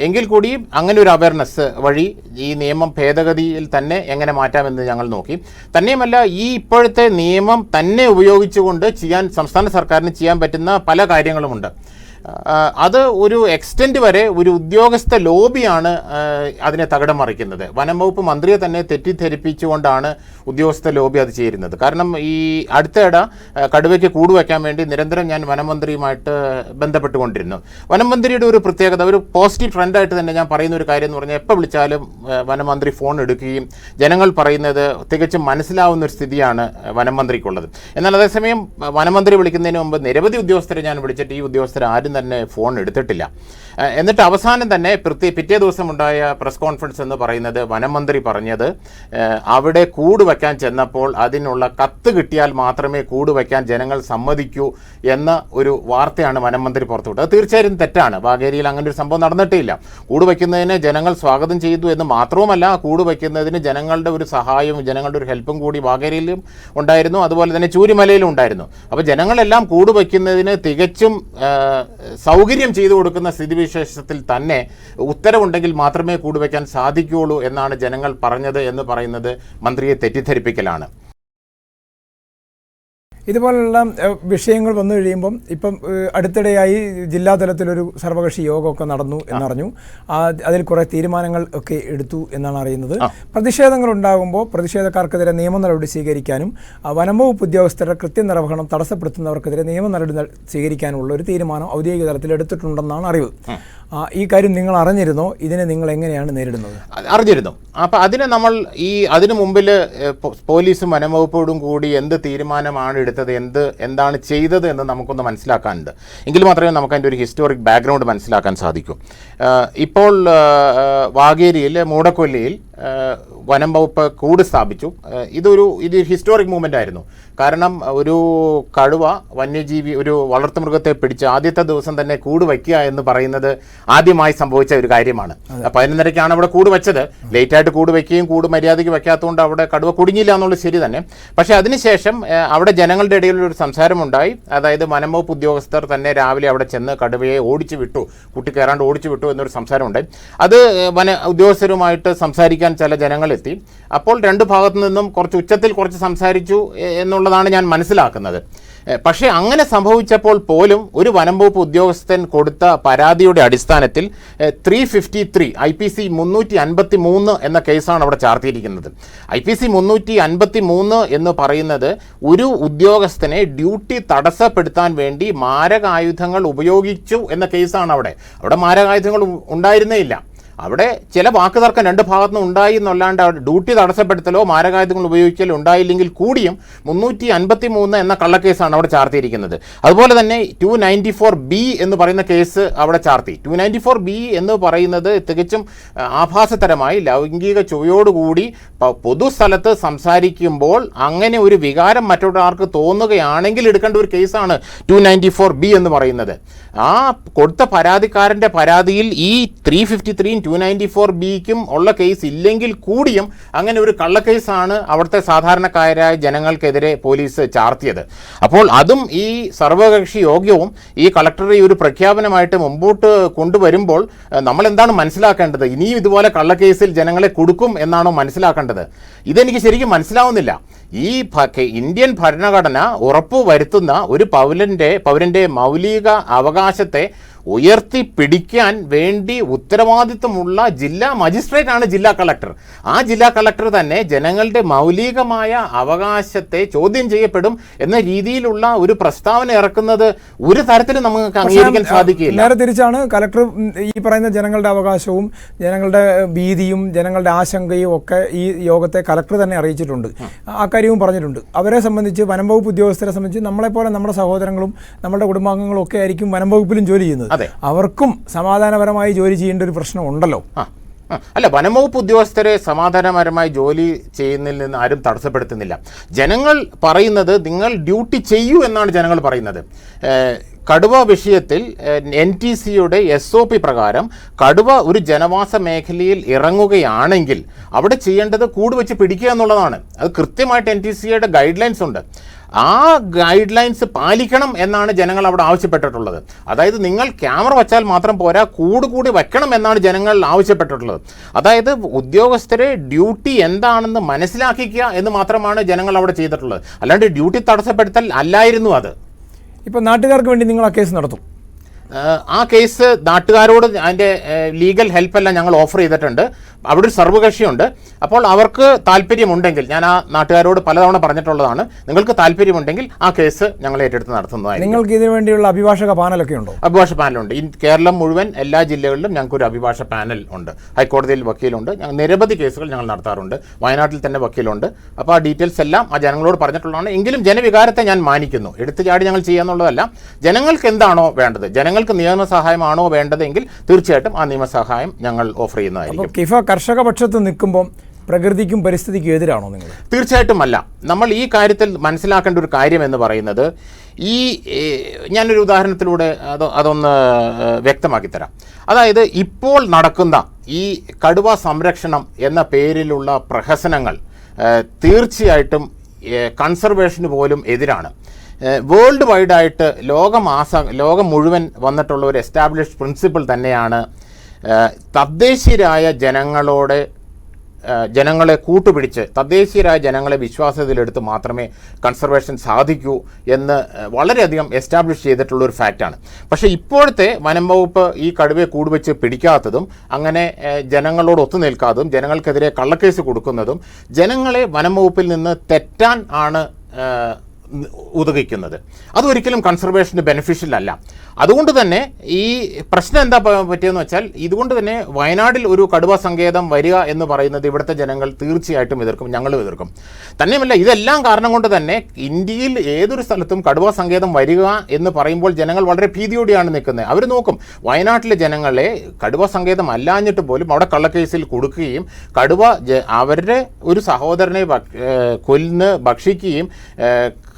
എങ്കിൽ കൂടി അങ്ങനെ ഒരു അവയർനെസ് വഴി ഈ നിയമം ഭേദഗതിയിൽ തന്നെ എങ്ങനെ മാറ്റാമെന്ന് ഞങ്ങൾ നോക്കി. തന്നെയുമല്ല ഈ ഇപ്പോഴത്തെ നിയമം തന്നെ ഉപയോഗിച്ചുകൊണ്ട് ചെയ്യാൻ സംസ്ഥാന സർക്കാരിന് ചെയ്യാൻ പറ്റുന്ന പല കാര്യങ്ങളുമുണ്ട്. അത് ഒരു എക്സ്റ്റെന്റ് വരെ ഒരു ഉദ്യോഗസ്ഥ ലോബിയാണ് അതിനെ തകിടം മറിക്കുന്നത്. വനം വകുപ്പ് മന്ത്രിയെ തന്നെ തെറ്റിദ്ധരിപ്പിച്ചുകൊണ്ടാണ് ഉദ്യോഗസ്ഥ ലോബി അത് ചെയ്യുന്നത്. കാരണം ഈ അടുത്തിടെ കടുവയ്ക്ക് കൂട് വയ്ക്കാൻ വേണ്ടി നിരന്തരം ഞാൻ വനമന്ത്രിയുമായിട്ട് ബന്ധപ്പെട്ടുകൊണ്ടിരുന്നു. വനമന്ത്രിയുടെ ഒരു പ്രത്യേകത ഒരു പോസിറ്റീവ് ട്രെൻഡായിട്ട് തന്നെ ഞാൻ പറയുന്ന ഒരു കാര്യം എന്ന് പറഞ്ഞാൽ എപ്പോൾ വിളിച്ചാലും വനമന്ത്രി ഫോൺ എടുക്കുകയും ജനങ്ങൾ പറയുന്നത് തികച്ചും മനസ്സിലാവുന്ന ഒരു സ്ഥിതിയാണ് വനം മന്ത്രിക്കുള്ളത്. എന്നാൽ അതേസമയം വനമന്ത്രി വിളിക്കുന്നതിന് മുമ്പ് നിരവധി ഉദ്യോഗസ്ഥരെ ഞാൻ വിളിച്ചിട്ട് ഈ ഉദ്യോഗസ്ഥർ ആരും ആരും തന്നെ ഫോൺ എടുത്തിട്ടില്ല. എന്നിട്ട് അവസാനം തന്നെ പ്രത്യേക പിറ്റേ ദിവസം ഉണ്ടായ പ്രസ് കോൺഫറൻസ് എന്ന് പറയുന്നത് വനമന്ത്രി പറഞ്ഞത് അവിടെ കൂട് വയ്ക്കാൻ ചെന്നപ്പോൾ അതിനുള്ള കത്ത് കിട്ടിയാൽ മാത്രമേ കൂട് വയ്ക്കാൻ ജനങ്ങൾ സമ്മതിക്കൂ എന്ന ഒരു വാർത്തയാണ് വനമന്ത്രി പുറത്തുവിട്ടത്. അത് തീർച്ചയായും തെറ്റാണ്. വാഗേരിയിൽ അങ്ങനെ ഒരു സംഭവം നടന്നിട്ടില്ല. കൂട് വയ്ക്കുന്നതിന് ജനങ്ങൾ സ്വാഗതം ചെയ്തു എന്ന് മാത്രവുമല്ല കൂട് വയ്ക്കുന്നതിന് ജനങ്ങളുടെ ഒരു സഹായവും ജനങ്ങളുടെ ഒരു ഹെൽപ്പും കൂടി വാഗേരിയിലും ഉണ്ടായിരുന്നു. അതുപോലെ തന്നെ ചൂരിമലയിലും ഉണ്ടായിരുന്നു. അപ്പോൾ ജനങ്ങളെല്ലാം കൂട് വയ്ക്കുന്നതിന് തികച്ചും സൗകര്യം ചെയ്തു കൊടുക്കുന്ന സ്ഥിതിവിശേഷത്തിൽ തന്നെ ഉത്തരവുണ്ടെങ്കിൽ മാത്രമേ കൂടുവയ്ക്കാൻ സാധിക്കുകയുള്ളൂ എന്നാണ് ജനങ്ങൾ പറഞ്ഞത് എന്ന് പറയുന്നത് മന്ത്രിയെ തെറ്റിദ്ധരിപ്പിക്കലാണ്.
ഇതുപോലുള്ള വിഷയങ്ങൾ വന്നു കഴിയുമ്പം ഇപ്പം അടുത്തിടെയായി ജില്ലാ തലത്തിലൊരു സർവകക്ഷി യോഗമൊക്കെ നടന്നു എന്നറിഞ്ഞു. അതിൽ കുറേ തീരുമാനങ്ങൾ ഒക്കെ എടുത്തു എന്നാണ് അറിയുന്നത്. പ്രതിഷേധങ്ങൾ ഉണ്ടാകുമ്പോൾ പ്രതിഷേധക്കാർക്കെതിരെ നിയമ നടപടി സ്വീകരിക്കാനും വനംവകുപ്പ് വനം ഉദ്യോഗസ്ഥരുടെ കൃത്യനിർവഹണം തടസ്സപ്പെടുത്തുന്നവർക്കെതിരെ നിയമ നടപടി സ്വീകരിക്കാനുള്ള ഒരു തീരുമാനം ഔദ്യോഗിക തലത്തിൽ എടുത്തിട്ടുണ്ടെന്നാണ് അറിവ്. ആ, ഈ കാര്യം നിങ്ങൾ അറിഞ്ഞിരുന്നോ? ഇതിനെ നിങ്ങൾ എങ്ങനെയാണ് നേരിടുന്നത്?
അറിഞ്ഞിരുന്നു. അപ്പോൾ അതിനെ നമ്മൾ ഈ അതിനു മുമ്പിൽ പോലീസും വനംവകുപ്പോടും കൂടി എന്ത് തീരുമാനമാണ് എടുത്തത്? എന്ത് എന്താണ് ചെയ്തത് എന്ന് നമുക്കൊന്ന് മനസ്സിലാക്കാനുണ്ട്. എങ്കിൽ മാത്രമേ നമുക്ക് അതിന്റെ ഒരു ഹിസ്റ്റോറിക് ബാക്ക്ഗ്രൗണ്ട് മനസ്സിലാക്കാൻ സാധിക്കും. ഇപ്പോൾ വാഗേരിയിൽ മൂടക്കൊല്ലിയിൽ വനം വകുപ്പ് കൂട് സ്ഥാപിച്ചു. ഇതൊരു ഇത് ഹിസ്റ്റോറിക് മൂവ്മെന്റ് ആയിരുന്നു. കാരണം ഒരു കടുവ വന്യജീവി ഒരു വളർത്തുമൃഗത്തെ പിടിച്ച് ആദ്യത്തെ ദിവസം തന്നെ കൂട് വയ്ക്കുക എന്ന് പറയുന്നത് ആദ്യമായി സംഭവിച്ച ഒരു കാര്യമാണ്. പതിനൊന്നരയ്ക്കാണ് അവിടെ കൂട് വെച്ചത്. ലേറ്റായിട്ട് കൂട് വയ്ക്കുകയും കൂട് മര്യാദയ്ക്ക് വയ്ക്കാത്തതുകൊണ്ട് അവിടെ കടുവ കുടുങ്ങിയില്ല എന്നുള്ളത് ശരി തന്നെ. പക്ഷേ അതിനുശേഷം അവിടെ ജനങ്ങളുടെ ഇടയിൽ ഒരു സംസാരമുണ്ടായി. അതായത് വനം വകുപ്പ് ഉദ്യോഗസ്ഥർ തന്നെ രാവിലെ അവിടെ ചെന്ന് കടുവയെ ഓടിച്ചു വിട്ടു. കുട്ടി കയറാണ്ട് ഓടിച്ചു വിട്ടു എന്നൊരു സംസാരമുണ്ടായി. അത് വന ഉദ്യോഗസ്ഥരുമായിട്ട് സംസാരിക്കാൻ ചില ജനങ്ങളെത്തി. അപ്പോൾ രണ്ട് ഭാഗത്തു നിന്നും കുറച്ച് ഉച്ചത്തിൽ കുറച്ച് സംസാരിച്ചു എന്നുള്ളതാണ് ഞാൻ മനസ്സിലാക്കുന്നത്. പക്ഷേ അങ്ങനെ സംഭവിച്ചപ്പോൾ പോലും ഒരു വനം വകുപ്പ് ഉദ്യോഗസ്ഥൻ കൊടുത്ത പരാതിയുടെ അടിസ്ഥാനത്തിൽ three fifty three I P C മുന്നൂറ്റി അൻപത്തി മൂന്ന് എന്ന കേസാണ് അവിടെ ചാർത്തിയിരിക്കുന്നത്. ഐ പി സി മുന്നൂറ്റി അൻപത്തി മൂന്ന് എന്ന് പറയുന്നത് ഒരു ഉദ്യോഗസ്ഥനെ ഡ്യൂട്ടി തടസ്സപ്പെടുത്താൻ വേണ്ടി മാരകായുധങ്ങൾ ഉപയോഗിച്ചു എന്ന കേസാണ് അവിടെ. അവിടെ മാരകായുധങ്ങൾ ഉണ്ടായിരുന്നേ ഇല്ല അവിടെ ചില വാക്കുതർക്കം രണ്ട് ഭാഗത്തുനിന്ന് ഉണ്ടായി എന്നല്ലാണ്ട് അവിടെ ഡ്യൂട്ടി തടസ്സപ്പെടുത്തലോ മാരകായുധങ്ങൾ ഉപയോഗിക്കലോ ഉണ്ടായില്ലെങ്കിൽ കൂടിയും മുന്നൂറ്റി അൻപത്തി മൂന്ന് എന്ന കള്ളക്കേസാണ് അവിടെ ചാർത്തിയിരിക്കുന്നത്. അതുപോലെ തന്നെ ടു നയന്റി ഫോർ ബി എന്ന് പറയുന്ന കേസ് അവിടെ ചാർത്തി. ടു നയന്റി ഫോർ ബി എന്ന് പറയുന്നത് തികച്ചും ആഭാസതരമായി ലൈംഗിക ചുവയോടുകൂടി പൊതുസ്ഥലത്ത് സംസാരിക്കുമ്പോൾ അങ്ങനെ ഒരു വികാരം മറ്റൊരാൾക്ക് തോന്നുകയാണെങ്കിൽ എടുക്കേണ്ട ഒരു കേസാണ് ടു നയന്റി ഫോർ ബി എന്ന് പറയുന്നത്. ആ കൊടുത്ത പരാതിക്കാരന്റെ പരാതിയിൽ ഈ ത്രീ ഫിഫ്റ്റി ത്രീയും ടു നയന്റി ഫോർ ബിക്കും ഉള്ള കേസ് ഇല്ലെങ്കിൽ കൂടിയും അങ്ങനെ ഒരു കള്ളക്കേസാണ് അവിടുത്തെ സാധാരണക്കാരായ ജനങ്ങൾക്കെതിരെ പോലീസ് ചാർത്തിയത്. അപ്പോൾ അതും ഈ സർവകക്ഷി യോഗ്യവും ഈ കളക്ടർ ഈ ഒരു പ്രഖ്യാപനമായിട്ട് മുമ്പോട്ട് കൊണ്ടുവരുമ്പോൾ നമ്മൾ എന്താണ് മനസ്സിലാക്കേണ്ടത്? ഇനിയും ഇതുപോലെ കള്ളക്കേസിൽ ജനങ്ങളെ കൊടുക്കും എന്നാണോ മനസ്സിലാക്കേണ്ടത്? ഇതെനിക്ക് ശരിക്കും മനസ്സിലാവുന്നില്ല. ഈ ഇന്ത്യൻ ഭരണഘടന ഉറപ്പുവരുത്തുന്ന ഒരു പൗരന്റെ പൗരന്റെ മൗലിക അവകാശത്തെ ഉയർത്തിപ്പിടിക്കാൻ വേണ്ടി ഉത്തരവാദിത്വമുള്ള ജില്ലാ മജിസ്ട്രേറ്റ് ആണ് ജില്ലാ കളക്ടർ. ആ ജില്ലാ കളക്ടർ തന്നെ ജനങ്ങളുടെ മൗലികമായ അവകാശത്തെ ചോദ്യം ചെയ്യപ്പെടും എന്ന രീതിയിലുള്ള ഒരു പ്രസ്താവന ഇറക്കുന്നത് ഒരു തരത്തിലും നമുക്ക് അംഗീകരിക്കാൻ സാധിക്കില്ല.
നേരെ തിരിച്ചാണ് കളക്ടർ ഈ പറയുന്ന ജനങ്ങളുടെ അവകാശവും ജനങ്ങളുടെ ഭീതിയും ജനങ്ങളുടെ ആശങ്കയും ഒക്കെ ഈ യോഗത്തെ കളക്ടർ തന്നെ അറിയിച്ചിട്ടുണ്ട്. ആ കാര്യവും പറഞ്ഞിട്ടുണ്ട്. അവരെ സംബന്ധിച്ച് വനം വകുപ്പ് ഉദ്യോഗസ്ഥരെ സംബന്ധിച്ച് നമ്മളെപ്പോലെ നമ്മുടെ സഹോദരങ്ങളും നമ്മുടെ കുടുംബാംഗങ്ങളും ഒക്കെ ആയിരിക്കും വനം വകുപ്പിലും ജോലി ചെയ്യുന്നത്. അവർക്കും സമാധാനപരമായി ജോലി ചെയ്യേണ്ട ഒരു പ്രശ്നം ഉണ്ടല്ലോ
ആ ആ. അല്ല വനംവകുപ്പ് ഉദ്യോഗസ്ഥരെ സമാധാനപരമായി ജോലി ചെയ്യുന്നതിൽ നിന്ന് ആരും തടസ്സപ്പെടുത്തുന്നില്ല. ജനങ്ങൾ പറയുന്നത് നിങ്ങൾ ഡ്യൂട്ടി ചെയ്യൂ എന്നാണ് ജനങ്ങൾ പറയുന്നത്. കടുവ വിഷയത്തിൽ എൻ ടി സിയുടെ എസ് ഒ പി പ്രകാരം കടുവ ഒരു ജനവാസ മേഖലയിൽ ഇറങ്ങുകയാണെങ്കിൽ അവിടെ ചെയ്യേണ്ടത് കൂട് വെച്ച് പിടിക്കുക എന്നുള്ളതാണ്. അത് കൃത്യമായിട്ട് എൻ ടി സിയുടെ ഗൈഡ് ലൈൻസ് ഉണ്ട്. ആ ഗൈഡ് ലൈൻസ് പാലിക്കണം എന്നാണ് ജനങ്ങൾ അവിടെ ആവശ്യപ്പെട്ടിട്ടുള്ളത്. അതായത് നിങ്ങൾ ക്യാമറ വച്ചാൽ മാത്രം പോരാ കൂട് കൂടി വെക്കണം എന്നാണ് ജനങ്ങൾ ആവശ്യപ്പെട്ടിട്ടുള്ളത്. അതായത് ഉദ്യോഗസ്ഥരെ ഡ്യൂട്ടി എന്താണെന്ന് മനസ്സിലാക്കിക്കുക എന്ന് മാത്രമാണ് ജനങ്ങൾ അവിടെ ചെയ്തിട്ടുള്ളത്. അല്ലാണ്ട് ഡ്യൂട്ടി തടസ്സപ്പെടുത്തൽ അല്ലായിരുന്നു അത്.
ഇപ്പോൾ നാട്ടുകാർക്ക് വേണ്ടി നിങ്ങൾ ആ കേസ് നടത്തും.
ആ കേസ് നാട്ടുകാരോട് അതിന്റെ ലീഗൽ ഹെൽപ്പെല്ലാം ഞങ്ങൾ ഓഫർ ചെയ്തിട്ടുണ്ട്. അവിടെ ഒരു സർവകക്ഷിയുണ്ട് അപ്പോൾ അവർക്ക് താല്പര്യമുണ്ടെങ്കിൽ ഞാൻ ആ നാട്ടുകാരോട് പലതവണ പറഞ്ഞിട്ടുള്ളതാണ് നിങ്ങൾക്ക് താല്പര്യമുണ്ടെങ്കിൽ ആ കേസ് ഞങ്ങൾ ഏറ്റെടുത്ത് നടത്തുന്നതായി
നിങ്ങൾക്ക് ഇതിനു വേണ്ടിയുള്ള അഭിഭാഷക പാനലൊക്കെ ഉണ്ടോ?
അഭിഭാഷക പാനലുണ്ട്. ഈ കേരളം മുഴുവൻ എല്ലാ ജില്ലകളിലും ഞങ്ങൾക്ക് ഒരു അഭിഭാഷ പാനൽ ഉണ്ട്. ഹൈക്കോടതിയിൽ വക്കീലുണ്ട്. ഞങ്ങൾ നിരവധി കേസുകൾ ഞങ്ങൾ നടത്താറുണ്ട്. വയനാട്ടിൽ തന്നെ വക്കീലുണ്ട്. അപ്പോൾ ആ ഡീറ്റെയിൽസ് എല്ലാം ആ ജനങ്ങളോട് പറഞ്ഞിട്ടുള്ളതാണ്. എങ്കിലും ജനവികാരത്തെ ഞാൻ മാനിക്കുന്നു. എടുത്തു ചാടി ഞങ്ങൾ ചെയ്യാന്നുള്ളതല്ല ജനങ്ങൾക്ക് എന്താണോ വേണ്ടത്? ജനങ്ങൾ നിങ്ങൾക്ക് നിയമസഹായമാണോ വേണ്ടതെങ്കിൽ തീർച്ചയായിട്ടും ആ നിയമസഹായം ഞങ്ങൾ ഓഫർ ചെയ്യുന്നതായിരിക്കും.
കിഫ കർഷക പക്ഷത്ത് നിൽക്കുമ്പോൾ പ്രകൃതിക്കും പരിസ്ഥിതിക്കും എതിരാണോ നിങ്ങൾ?
തീർച്ചയായിട്ടും അല്ല. നമ്മൾ ഈ കാര്യത്തിൽ മനസ്സിലാക്കേണ്ട ഒരു കാര്യം എന്ന് പറയുന്നത് ഈ ഞാനൊരു ഉദാഹരണത്തിലൂടെ അത് അതൊന്ന് വ്യക്തമാക്കിത്തരാം വ്യക്തമാക്കി തരാം. അതായത് ഇപ്പോൾ നടക്കുന്ന ഈ കടുവ സംരക്ഷണം എന്ന പേരിലുള്ള പ്രഹസനങ്ങൾ തീർച്ചയായിട്ടും കൺസർവേഷന് പോലും എതിരാണ്. വേൾഡ് വൈഡായിട്ട് ലോകമാസ ലോകം മുഴുവൻ വന്നിട്ടുള്ള ഒരു എസ്റ്റാബ്ലിഷ്ഡ് പ്രിൻസിപ്പിൾ തന്നെയാണ് തദ്ദേശീയരായ ജനങ്ങളോട് ജനങ്ങളെ കൂട്ടുപിടിച്ച് തദ്ദേശീയരായ ജനങ്ങളെ വിശ്വാസത്തിലെടുത്ത് മാത്രമേ കൺസർവേഷൻ സാധിക്കൂ എന്ന് വളരെയധികം എസ്റ്റാബ്ലിഷ് ചെയ്തിട്ടുള്ള ഒരു ഫാക്റ്റാണ് പക്ഷേ ഇപ്പോഴത്തെ വനം വകുപ്പ് ഈ കടുവയെ കൂടുവെച്ച് പിടിക്കാത്തതും അങ്ങനെ ജനങ്ങളോട് ഒത്തുനിൽക്കാത്തതും ജനങ്ങൾക്കെതിരെ കള്ളക്കേസ് കൊടുക്കുന്നതും ജനങ്ങളെ വനം വകുപ്പിൽ നിന്ന് തെറ്റാൻ ആണ് ഉതകിക്കുന്നത്. അതൊരിക്കലും കൺസർവേഷന് ബെനിഫിഷ്യൽ അല്ല. അതുകൊണ്ട് തന്നെ ഈ പ്രശ്നം എന്താ പറ്റിയെന്ന് വെച്ചാൽ ഇതുകൊണ്ട് തന്നെ വയനാട്ടിൽ ഒരു കടുവ സങ്കേതം വരിക എന്ന് പറയുന്നത് ഇവിടുത്തെ ജനങ്ങൾ തീർച്ചയായിട്ടും എതിർക്കും ഞങ്ങളും എതിർക്കും. തന്നെയുമല്ല ഇതെല്ലാം കാരണം കൊണ്ട് തന്നെ ഇന്ത്യയിൽ ഏതൊരു സ്ഥലത്തും കടുവ സങ്കേതം വരിക എന്ന് പറയുമ്പോൾ ജനങ്ങൾ വളരെ ഭീതിയോടെയാണ് നിൽക്കുന്നത്. അവർ നോക്കും വയനാട്ടിലെ ജനങ്ങളെ കടുവ സങ്കേതം അല്ലാഞ്ഞിട്ട് പോലും അവിടെ കള്ളക്കേസിൽ കൊടുക്കുകയും കടുവ അവരുടെ ഒരു സഹോദരനെ കൊല്ലുന്ന ഭക്ഷിക്കുകയും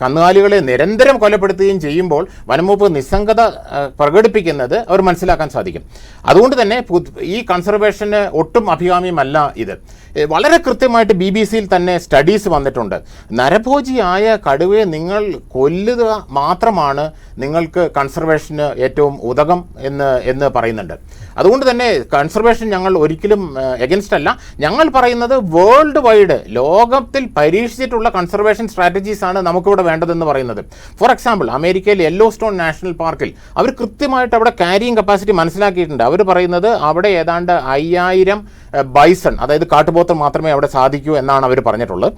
കന്നുകാലികളെ നിരന്തരം കൊലപ്പെടുത്തുകയും ചെയ്യുമ്പോൾ വനംവകുപ്പ് നിസ്സംഗത പ്രകടിപ്പിക്കുന്നത് അവർ മനസ്സിലാക്കാൻ സാധിക്കും. അതുകൊണ്ട് തന്നെ ഈ കൺസർവേഷന് ഒട്ടും അഭികാമ്യമല്ല ഇത്. വളരെ കൃത്യമായിട്ട് ബി ബി സിയിൽ തന്നെ സ്റ്റഡീസ് വന്നിട്ടുണ്ട്. നരഭോജിയായ കടുവയെ നിങ്ങൾ കൊല്ലുക മാത്രമാണ് നിങ്ങൾക്ക് കൺസർവേഷന് ഏറ്റവും ഉതകം എന്ന് എന്ന് പറയുന്നുണ്ട്. അതുകൊണ്ട് തന്നെ കൺസർവേഷൻ ഞങ്ങൾ ഒരിക്കലും എഗൻസ്റ്റ് അല്ല. ഞങ്ങൾ പറയുന്നത് വേൾഡ് വൈഡ് ലോകത്തിൽ പരീക്ഷിച്ചിട്ടുള്ള കൺസർവേഷൻ സ്ട്രാറ്റജീസ് ആണ് നമുക്കിവിടെ വേണ്ടതെന്ന് പറയുന്നത്. ഫോർ എക്സാമ്പിൾ അമേരിക്കയിൽ യെല്ലോ സ്റ്റോൺ നാഷണൽ പാർക്കിൽ അവർ കൃത്യമായിട്ട് അവിടെ കാരിയിങ് കപ്പാസിറ്റി മനസ്സിലാക്കിയിട്ടുണ്ട്. അവർ പറയുന്നത് അവിടെ ഏതാണ്ട് അയ്യായിരം ബൈസൺ അതായത് കാട്ടുപോത്ത് മാത്രമേ അവിടെ സാധിക്കൂ എന്നാണ് അവർ പറഞ്ഞിട്ടുള്ളത്.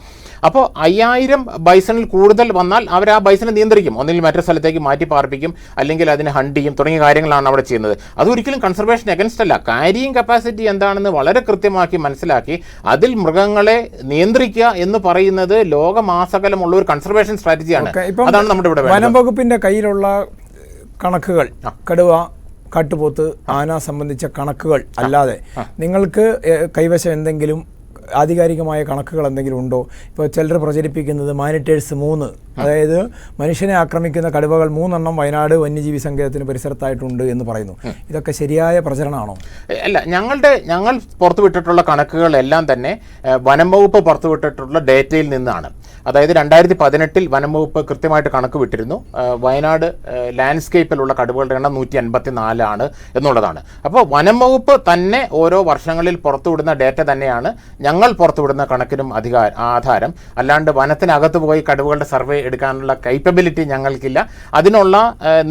അപ്പോൾ അയ്യായിരം ബൈസണിൽ കൂടുതൽ വന്നാൽ അവർ ആ ബൈസനെ നിയന്ത്രിക്കും. ഒന്നിൽ മറ്റൊരു സ്ഥലത്തേക്ക് മാറ്റി പാർപ്പിക്കും അല്ലെങ്കിൽ അതിനെ ഹണ്ട് ചെയ്യും തുടങ്ങിയ കാര്യങ്ങളാണ് അവിടെ ചെയ്യുന്നത്. അതൊരിക്കലും കൺസർവേഷൻ അഗൻസ്റ്റ് അല്ല. കാരിയിങ് കപ്പാസിറ്റി എന്താണെന്ന് വളരെ കൃത്യമാക്കി മനസ്സിലാക്കി അതിൽ മൃഗങ്ങളെ നിയന്ത്രിക്കുക എന്ന് പറയുന്നത് ലോകമാസകലമുള്ള ഒരു കൺസർവേഷൻ സ്ട്രാറ്റജിയാണ് അതാണ് നമ്മുടെ ഇവിടെ
വനം വകുപ്പിന്റെ കയ്യിലുള്ള കണക്കുകൾ കടുവ കാട്ടുപോത്ത് ആന സംബന്ധിച്ച കണക്കുകൾ അല്ലാതെ നിങ്ങൾക്ക് കൈവശം എന്തെങ്കിലും ആധികാരികമായ കണക്കുകൾ എന്തെങ്കിലും ഉണ്ടോ? ഇപ്പോൾ ചിലർ പ്രചരിപ്പിക്കുന്നത് മാനിറ്റേഴ്സ് മൂന്ന്. അതായത് മനുഷ്യനെ ആക്രമിക്കുന്ന കടുവകൾ മൂന്നെണ്ണം വയനാട് വന്യജീവി സങ്കേതത്തിന് പരിസരത്തായിട്ടുണ്ട് എന്ന് പറയുന്നു. ഇതൊക്കെ ശരിയായ പ്രചരണമാണോ?
അല്ല ഞങ്ങളുടെ ഞങ്ങൾ പുറത്തുവിട്ടിട്ടുള്ള കണക്കുകളെല്ലാം തന്നെ വനം വകുപ്പ് പുറത്തുവിട്ടിട്ടുള്ള ഡേറ്റയിൽ നിന്നാണ്. അതായത് രണ്ടായിരത്തി പതിനെട്ടിൽ വനം വകുപ്പ് കൃത്യമായിട്ട് കണക്ക് വിട്ടിരുന്നു. വയനാട് ലാൻഡ്സ്കേപ്പിലുള്ള കടുവകളുടെ എണ്ണം നൂറ്റി അൻപത്തി നാലാണ് എന്നുള്ളതാണ്. അപ്പോൾ വനം വകുപ്പ് തന്നെ ഓരോ വർഷങ്ങളിൽ പുറത്തുവിടുന്ന ഡേറ്റ തന്നെയാണ് ഞങ്ങൾ പുറത്തുവിടുന്ന കണക്കിനും അധികാര ആധാരം. അല്ലാണ്ട് വനത്തിനകത്ത് പോയി കടുവകളുടെ സർവേ എടുക്കാനുള്ള കൈപ്പബിലിറ്റി ഞങ്ങൾക്കില്ല. അതിനുള്ള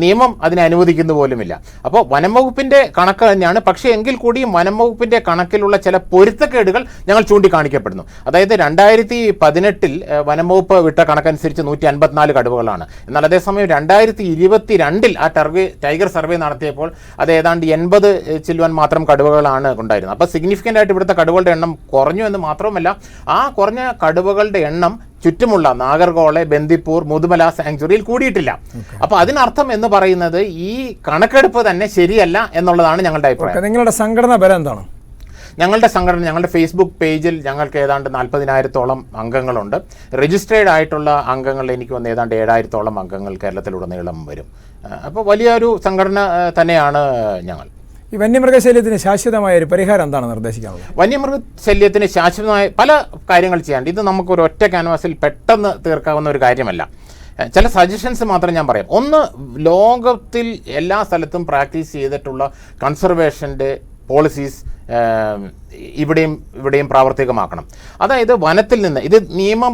നിയമം അതിനെ അനുവദിക്കുന്ന പോലുമില്ല. അപ്പോൾ വനം വകുപ്പിന്റെ കണക്ക് തന്നെയാണ്. പക്ഷേ എങ്കിൽ കൂടിയും വനം വകുപ്പിന്റെ കണക്കിലുള്ള ചില പൊരുത്തക്കേടുകൾ ഞങ്ങൾ ചൂണ്ടിക്കാണിക്കപ്പെടുന്നു. അതായത് രണ്ടായിരത്തി പതിനെട്ടിൽ വനം വകുപ്പ് വിട്ട കണക്കനുസരിച്ച് നൂറ്റി അൻപത്തിനാല് കടുവകളാണ്. എന്നാൽ അതേസമയം രണ്ടായിരത്തി ഇരുപത്തി രണ്ടിൽ ആ ടർവേ ടൈഗർ സർവേ നടത്തിയപ്പോൾ അത് ഏതാണ്ട് എൺപത് ചില്ലുവാൻ മാത്രം കടുവകളാണ് ഉണ്ടായിരുന്നത്. അപ്പോൾ സിഗ്നിഫിക്കന്റ് ആയിട്ട് ഇവിടുത്തെ കടുവകളുടെ എണ്ണം കുറഞ്ഞു എന്ന് മാത്രമല്ല ആ കുറഞ്ഞ കടുവകളുടെ എണ്ണം ചുറ്റുമുള്ള നാഗർകോളെ ബന്ദിപ്പൂർ മുതുമല സാങ്ച്വറിയിൽ കൂടിയിട്ടില്ല. അപ്പോൾ അതിനർത്ഥം എന്ന് പറയുന്നത് ഈ കണക്കെടുപ്പ് തന്നെ ശരിയല്ല എന്നുള്ളതാണ് ഞങ്ങളുടെ അഭിപ്രായം.
നിങ്ങളുടെ സംഘടന ബലം എന്താണ്?
ഞങ്ങളുടെ സംഘടന ഞങ്ങളുടെ ഫേസ്ബുക്ക് പേജിൽ ഞങ്ങൾക്ക് ഏതാണ്ട് നാൽപ്പതിനായിരത്തോളം അംഗങ്ങളുണ്ട്. രജിസ്ട്രേഡ് ആയിട്ടുള്ള അംഗങ്ങൾ എനിക്ക് വന്ന് ഏതാണ്ട് ഏഴായിരത്തോളം അംഗങ്ങൾ കേരളത്തിലുടനീളം വരും. അപ്പോൾ വലിയൊരു സംഘടന തന്നെയാണ് ഞങ്ങൾ.
ഈ വന്യമൃഗശല്യത്തിന് ശാശ്വതമായ ഒരു പരിഹാരം എന്താണ് നിർദ്ദേശിക്കാനുള്ളത്?
വന്യമൃഗശല്യത്തിന് ശാശ്വതമായ പല കാര്യങ്ങൾ ചെയ്യാണ്ട് ഇത് നമുക്ക് ഒരു ഒറ്റ ക്യാൻവാസിൽ പെട്ടെന്ന് തീർക്കാവുന്ന ഒരു കാര്യമല്ല. ചില സജഷൻസ് മാത്രം ഞാൻ പറയാം. ഒന്ന് ലോകത്തിൽ എല്ലാ സ്ഥലത്തും പ്രാക്ടീസ് ചെയ്തിട്ടുള്ള കൺസർവേഷന്റെ പോളിസീസ് ഇവിടെയും ഇവിടെയും പ്രാവർത്തികമാക്കണം. അതായത് വനത്തിൽ നിന്ന് ഇത് നിയമം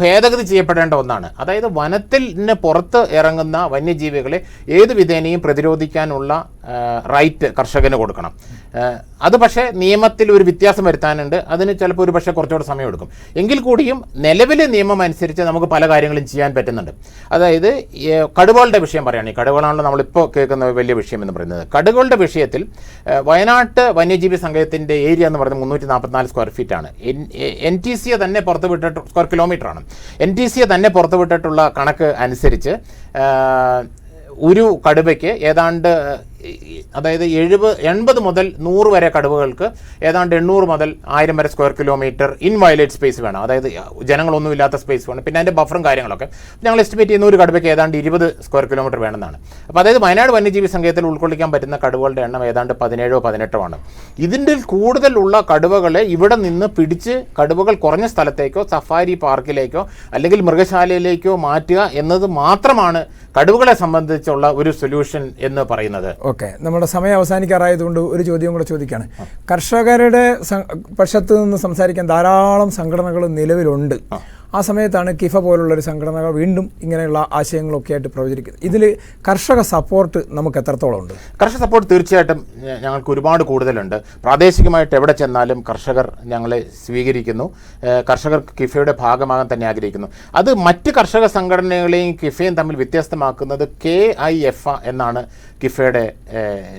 ഭേദഗതി ചെയ്യപ്പെടേണ്ട ഒന്നാണ്. അതായത് വനത്തിൽ നിന്ന് പുറത്ത് ഇറങ്ങുന്ന വന്യജീവികളെ ഏത് വിധേനയും പ്രതിരോധിക്കാനുള്ള റൈറ്റ് കർഷകന് കൊടുക്കണം. അത് പക്ഷേ നിയമത്തിൽ ഒരു വ്യത്യാസം വരുത്താനുണ്ട്. അതിന് ചിലപ്പോൾ ഒരു പക്ഷേ കുറച്ചുകൂടെ സമയമെടുക്കും. എങ്കിൽ കൂടിയും നിലവിലെ നിയമം അനുസരിച്ച് നമുക്ക് പല കാര്യങ്ങളും ചെയ്യാൻ പറ്റുന്നുണ്ട്. അതായത് കടുവകളുടെ വിഷയം പറയുകയാണെങ്കിൽ കടുവകളാണല്ലോ നമ്മളിപ്പോൾ കേൾക്കുന്ന വലിയ വിഷയം എന്ന് പറയുന്നത്. കടുവകളുടെ വിഷയത്തിൽ വയനാട്ട് വന്യജീവി സംഘത്തിന്റെ ഏരിയ എന്ന് പറയുന്നത് മുന്നൂറ്റി നാൽപ്പത്തിനാല് സ്ക്വയർ ഫീറ്റ് ആണ്. എൻ ടി സിയെ തന്നെ പുറത്തുവിട്ടിട്ട് സ്ക്വയർ കിലോമീറ്റർ ആണ്. എൻ ടി സിയെ തന്നെ പുറത്തുവിട്ടിട്ടുള്ള കണക്ക് അനുസരിച്ച് ഒരു കടുവയ്ക്ക് ഏതാണ്ട് അതായത് എഴുപത് എൺപത് മുതൽ നൂറ് വരെ കടുവകൾക്ക് ഏതാണ്ട് എണ്ണൂറ് മുതൽ ആയിരം വരെ square kilometre inviolate space വേണം. അതായത് ജനങ്ങളൊന്നും ഇല്ലാത്ത സ്പേസ് വേണം. പിന്നെ അതിന്റെ ബഫറും കാര്യങ്ങളൊക്കെ. ഞങ്ങൾ എസ്റ്റിമേറ്റ് ചെയ്യുന്ന ഒരു കടുവയ്ക്ക് ഏതാണ്ട് ഇരുപത് സ്ക്വയർ കിലോമീറ്റർ വേണമെന്നാണ്. അപ്പോൾ അതായത് വയനാട് വന്യജീവി സങ്കേതത്തിൽ ഉൾക്കൊള്ളിക്കാൻ പറ്റുന്ന കടുവകളുടെ എണ്ണം ഏതാണ്ട് പതിനേഴോ പതിനെട്ടോ ആണ്. ഇതിന്റെ കൂടുതലുള്ള കടുവകളെ ഇവിടെ നിന്ന് പിടിച്ച് കടുവകൾ കുറഞ്ഞ സ്ഥലത്തേക്കോ സഫാരി പാർക്കിലേക്കോ അല്ലെങ്കിൽ മൃഗശാലയിലേക്കോ മാറ്റുക എന്നത് മാത്രമാണ് കടുവകളെ സംബന്ധിച്ചുള്ള ഒരു സൊല്യൂഷൻ എന്ന് പറയുന്നത്.
ഓക്കെ. നമ്മുടെ സമയം അവസാനിക്കാറായതുകൊണ്ട് ഒരു ചോദ്യം കൂടെ ചോദിക്കുകയാണ് കർഷകരുടെ പക്ഷത്ത് നിന്ന് സംസാരിക്കാൻ ധാരാളം സംഘടനകൾ നിലവിലുണ്ട്. ആ സമയത്താണ് കിഫ പോലുള്ള ഒരു സംഘടനകൾ വീണ്ടും ഇങ്ങനെയുള്ള ആശയങ്ങളൊക്കെ ആയിട്ട് പ്രവചിക്കുന്നത് ഇതിൽ കർഷക സപ്പോർട്ട് നമുക്ക് എത്രത്തോളം ഉണ്ട്?
കർഷക സപ്പോർട്ട് തീർച്ചയായിട്ടും ഞങ്ങൾക്ക് ഒരുപാട് കൂടുതലുണ്ട്. പ്രാദേശികമായിട്ട് എവിടെ ചെന്നാലും കർഷകർ ഞങ്ങളെ സ്വീകരിക്കുന്നു. കർഷകർ കിഫയുടെ ഭാഗമാകാൻ തന്നെ ആഗ്രഹിക്കുന്നു. അത് മറ്റ് കർഷക സംഘടനകളെയും കിഫയും തമ്മിൽ വ്യത്യസ്തമാക്കുന്നത് കെ ഐ എഫ് എന്നാണ് കിഫയുടെ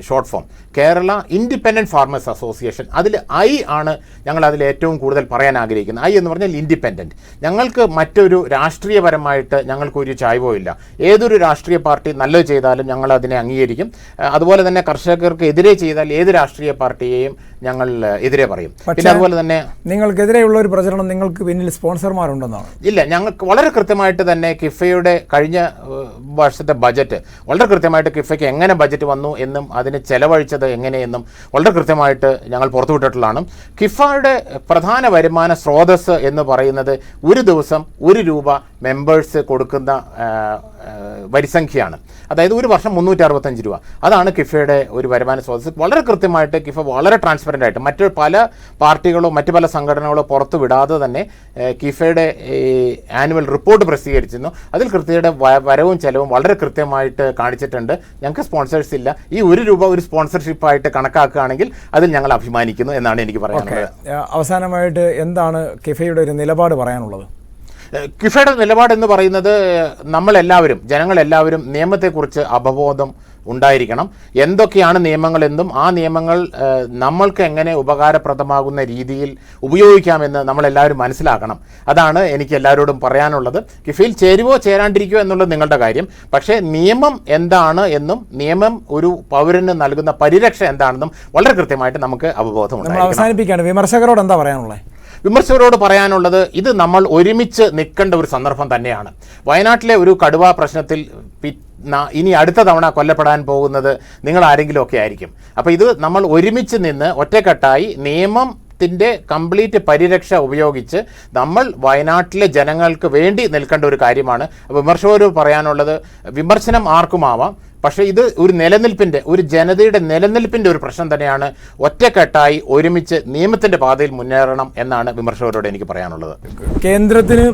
short form Kerala independent farmers association അതിൽ ഐ ആണ് ഞങ്ങൾ അതിൽ ഏറ്റവും കൂടുതൽ പറയാൻ ആഗ്രഹിക്കുന്നത്. ഐ എന്ന് പറഞ്ഞാൽ ഇൻഡിപെൻഡന്റ് ഞങ്ങൾക്ക് മറ്റൊരു രാഷ്ട്രീയപരമായിട്ട് ഞങ്ങൾക്കൊരു ചായ്വോ ഇല്ല. ഏതൊരു രാഷ്ട്രീയ പാർട്ടി നല്ലത് ചെയ്താലും ഞങ്ങൾ അതിനെ അംഗീകരിക്കും. അതുപോലെ തന്നെ കർഷകർക്ക് എതിരെ ചെയ്താൽ ഏത് രാഷ്ട്രീയ പാർട്ടിയെയും ഞങ്ങൾ എതിരെ പറയും. പിന്നെ അതുപോലെ തന്നെ
നിങ്ങൾക്കെതിരെയുള്ള ഒരു പ്രചരണം നിങ്ങൾക്ക് പിന്നിൽ സ്പോൺസർമാരുണ്ടെന്നാണ്.
ഇല്ല ഞങ്ങൾക്ക് വളരെ കൃത്യമായിട്ട് തന്നെ കിഫയുടെ കഴിഞ്ഞ വർഷത്തെ ബജറ്റ് വളരെ കൃത്യമായിട്ട് കിഫയ്ക്ക് എങ്ങനെ ബജറ്റ് വന്നു എന്നും അതിന് ചെലവഴിച്ചത് എങ്ങനെയെന്നും വളരെ കൃത്യമായിട്ട് ഞങ്ങൾ പുറത്തുവിട്ടിട്ടുള്ളതാണ്. കിഫയുടെ പ്രധാന വരുമാന സ്രോതസ് എന്ന് പറയുന്നത് ഒരു ദിവസം ഒരു രൂപ മെമ്പേഴ്സ് കൊടുക്കുന്ന വരിസംഖ്യയാണ്. അതായത് ഒരു വർഷം മുന്നൂറ്റി അറുപത്തഞ്ച് രൂപ. അതാണ് കിഫയുടെ ഒരു വരുമാന സ്രോതസ് വളരെ കൃത്യമായിട്ട് കിഫ വളരെ ട്രാൻസ്പെറന്റ് ആയിട്ട് മറ്റ് പല പാർട്ടികളോ മറ്റ് പല സംഘടനകളോ പുറത്തു വിടാതെ തന്നെ ഏഹ്, ഈ ആനുവൽ റിപ്പോർട്ട് പ്രസിദ്ധീകരിച്ചിരുന്നു. അതിൽ കൃത്യയുടെ വരവും ചെലവും വളരെ കൃത്യമായിട്ട് കാണിച്ചിട്ടുണ്ട്. ഞങ്ങൾക്ക് സ്പോൺസേഴ്സ് ഇല്ല. ഈ ഒരു രൂപ ഒരു സ്പോൺസർഷിപ്പായിട്ട് കണക്കാക്കുകയാണെങ്കിൽ അതിൽ ഞങ്ങൾ അഭിമാനിക്കുന്നു എന്നാണ് എനിക്ക് പറയാനുള്ളത്.
അവസാനമായിട്ട് എന്താണ് കിഫയുടെ ഒരു നിലപാട് പറയാനുള്ളത്?
കിഫയുടെ നിലപാട് എന്ന് പറയുന്നത് നമ്മളെല്ലാവരും ജനങ്ങളെല്ലാവരും നിയമത്തെക്കുറിച്ച് അവബോധം ഉണ്ടായിരിക്കണം. എന്തൊക്കെയാണ് നിയമങ്ങളെന്നും ആ നിയമങ്ങൾ നമ്മൾക്ക് എങ്ങനെ ഉപകാരപ്രദമാകുന്ന രീതിയിൽ ഉപയോഗിക്കാമെന്ന് നമ്മളെല്ലാവരും മനസ്സിലാക്കണം. അതാണ് എനിക്ക് എല്ലാവരോടും പറയാനുള്ളത്. കിഫിയിൽ ചേരുവോ ചേരാണ്ടിരിക്കുമോ എന്നുള്ളത് നിങ്ങളുടെ കാര്യം. പക്ഷേ നിയമം എന്താണ് എന്നും നിയമം ഒരു പൗരന് നൽകുന്ന പരിരക്ഷ എന്താണെന്നും വളരെ കൃത്യമായിട്ട് നമുക്ക് അവബോധമുണ്ട്
അവസാനിപ്പിക്കുകയാണ്. വിമർശകരോട് എന്താ പറയാനുള്ളത്?
വിമർശകരോട് പറയാനുള്ളത് ഇത് നമ്മൾ ഒരുമിച്ച് നിൽക്കേണ്ട ഒരു സന്ദർഭം തന്നെയാണ്. വയനാട്ടിലെ ഒരു കടുവ പ്രശ്നത്തിൽ ഇനി അടുത്ത തവണ കൊല്ലപ്പെടാൻ പോകുന്നത് നിങ്ങൾ ആരെങ്കിലും ഒക്കെ ആയിരിക്കും. അപ്പോൾ ഇത് നമ്മൾ ഒരുമിച്ച് നിന്ന് ഒറ്റക്കെട്ടായി നിയമം ത്തിന്റെ കംപ്ലീറ്റ് പരിരക്ഷ ഉപയോഗിച്ച് നമ്മൾ വയനാട്ടിലെ ജനങ്ങൾക്ക് വേണ്ടി നിൽക്കേണ്ട ഒരു കാര്യമാണ്. വിമർശകർ പറയാനുള്ളത് വിമർശനം ആർക്കുമാവാം പക്ഷേ ഇത് ഒരു നിലനിൽപ്പിന്റെ ഒരു ജനതയുടെ നിലനിൽപ്പിന്റെ ഒരു പ്രശ്നം തന്നെയാണ് ഒറ്റക്കെട്ടായി ഒരുമിച്ച് നിയമത്തിന്റെ പാതയിൽ മുന്നേറണം എന്നാണ് വിമർശകരോട് എനിക്ക് പറയാനുള്ളത്.
കേന്ദ്രത്തിന്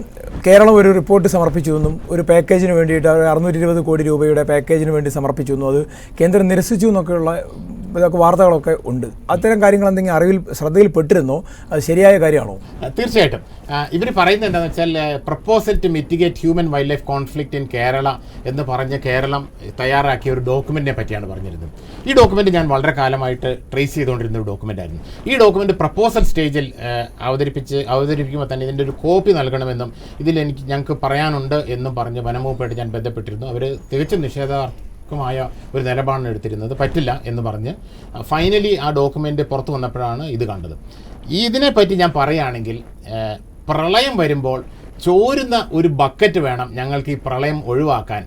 കേരളം ഒരു റിപ്പോർട്ട് സമർപ്പിച്ചു എന്നും ഒരു പാക്കേജിന് വേണ്ടിയിട്ട് അറുന്നൂറ്റി ഇരുപത് കോടി രൂപയുടെ പാക്കേജിന് വേണ്ടി സമർപ്പിച്ചു എന്നും അത് കേന്ദ്രം നിരസിച്ചു എന്നൊക്കെയുള്ള ഇതൊക്കെ വാർത്തകളൊക്കെ ഉണ്ട്. അത്തരം കാര്യങ്ങൾ എന്തെങ്കിലും അറിവിൽ ശ്രദ്ധയിൽപ്പെട്ടിരുന്നോ? അത് ശരിയായ കാര്യമാണോ?
തീർച്ചയായിട്ടും. ഇവർ പറയുന്നത് എന്താണെന്ന് വെച്ചാൽ proposal to mitigate human wildlife conflict in Kerala എന്ന് പറഞ്ഞ് കേരളം തയ്യാറാക്കിയ ഒരു ഡോക്യുമെന്റിനെ പറ്റിയാണ് പറഞ്ഞിരുന്നത്. ഈ ഡോക്യുമെന്റ് ഞാൻ വളരെ കാലമായിട്ട് ട്രേസ് ചെയ്തുകൊണ്ടിരുന്ന ഒരു ഡോക്യുമെന്റ് ആയിരുന്നു. ഈ ഡോക്യുമെന്റ് പ്രപ്പോസൽ സ്റ്റേജിൽ അവതരിപ്പിച്ച് അവതരിപ്പിക്കുമ്പോൾ തന്നെ ഇതിന്റെ ഒരു കോപ്പി നൽകണമെന്നും ഇതിൽ എനിക്ക് ഞങ്ങൾക്ക് പറയാനുണ്ട് എന്നും പറഞ്ഞ് വനംവകുപ്പായിട്ട് ഞാൻ ബന്ധപ്പെട്ടിരുന്നു. അവർ തികച്ചും നിഷേധാർഹമായ ഒരു നിലപാടാണ് എടുത്തിരുന്നത്. പറ്റില്ല എന്ന് പറഞ്ഞ് ഫൈനലി ആ ഡോക്യുമെന്റ് പുറത്തു വന്നപ്പോഴാണ് ഇത് കണ്ടത്. ഇതിനെപ്പറ്റി ഞാൻ പറയുകയാണെങ്കിൽ പ്രളയം വരുമ്പോൾ ചോരുന്ന ഒരു ബക്കറ്റ് വേണം ഞങ്ങൾക്ക് ഈ പ്രളയം ഒഴിവാക്കാൻ.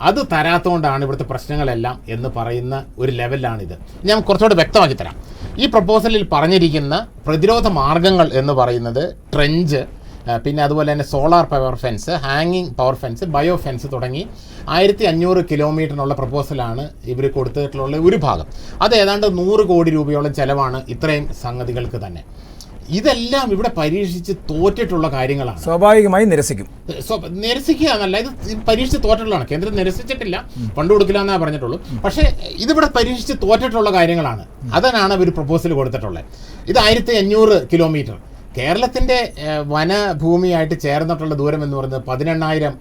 അത് തരാത്തതുകൊണ്ടാണ് ഇവിടുത്തെ പ്രശ്നങ്ങളെല്ലാം എന്ന് പറയുന്ന ഒരു ലെവലിലാണിത്. ഞാൻ കുറച്ചുകൂടെ വ്യക്തമാക്കി തരാം. ഈ പ്രപ്പോസലിൽ പറഞ്ഞിരിക്കുന്ന പ്രതിരോധ മാർഗങ്ങൾ എന്ന് പറയുന്നത് ട്രെഞ്ച് പിന്നെ അതുപോലെ തന്നെ സോളാർ പവർ ഫെൻസ് ഹാങ്ങിങ് പവർ ഫെൻസ് ബയോ ഫെൻസ് തുടങ്ങി ആയിരത്തി അഞ്ഞൂറ് കിലോമീറ്ററിനുള്ള പ്രപ്പോസലാണ് ഇവർ കൊടുത്തിട്ടുള്ള ഒരു ഭാഗം. അത് ഏതാണ്ട് നൂറ് കോടി രൂപയോളം ചിലവാണ് ഇത്രയും സംഗതികൾക്ക് തന്നെ. ഇതെല്ലാം ഇവിടെ പരീക്ഷിച്ച് തോറ്റിട്ടുള്ള കാര്യങ്ങളാണ്.
സ്വാഭാവികമായി നിരസിക്കും.
നിരസിക്കുക എന്നല്ല ഇത് പരീക്ഷിച്ച് തോറ്റിട്ടുള്ളതാണ്. കേന്ദ്രം നിരസിച്ചിട്ടില്ല ഫണ്ട് കൊടുക്കില്ല എന്നാ പറഞ്ഞിട്ടുള്ളൂ. പക്ഷേ ഇതിവിടെ പരീക്ഷിച്ച് തോറ്റിട്ടുള്ള കാര്യങ്ങളാണ്. അതിനാണ് അവർ പ്രപ്പോസൽ കൊടുത്തിട്ടുള്ളത്. ഇത് ആയിരത്തി അഞ്ഞൂറ് കിലോമീറ്റർ. കേരളത്തിന്റെ വനഭൂമിയായിട്ട് ചേർന്നിട്ടുള്ള ദൂരം എന്ന് പറയുന്നത് പതിനെണ്ണായിരം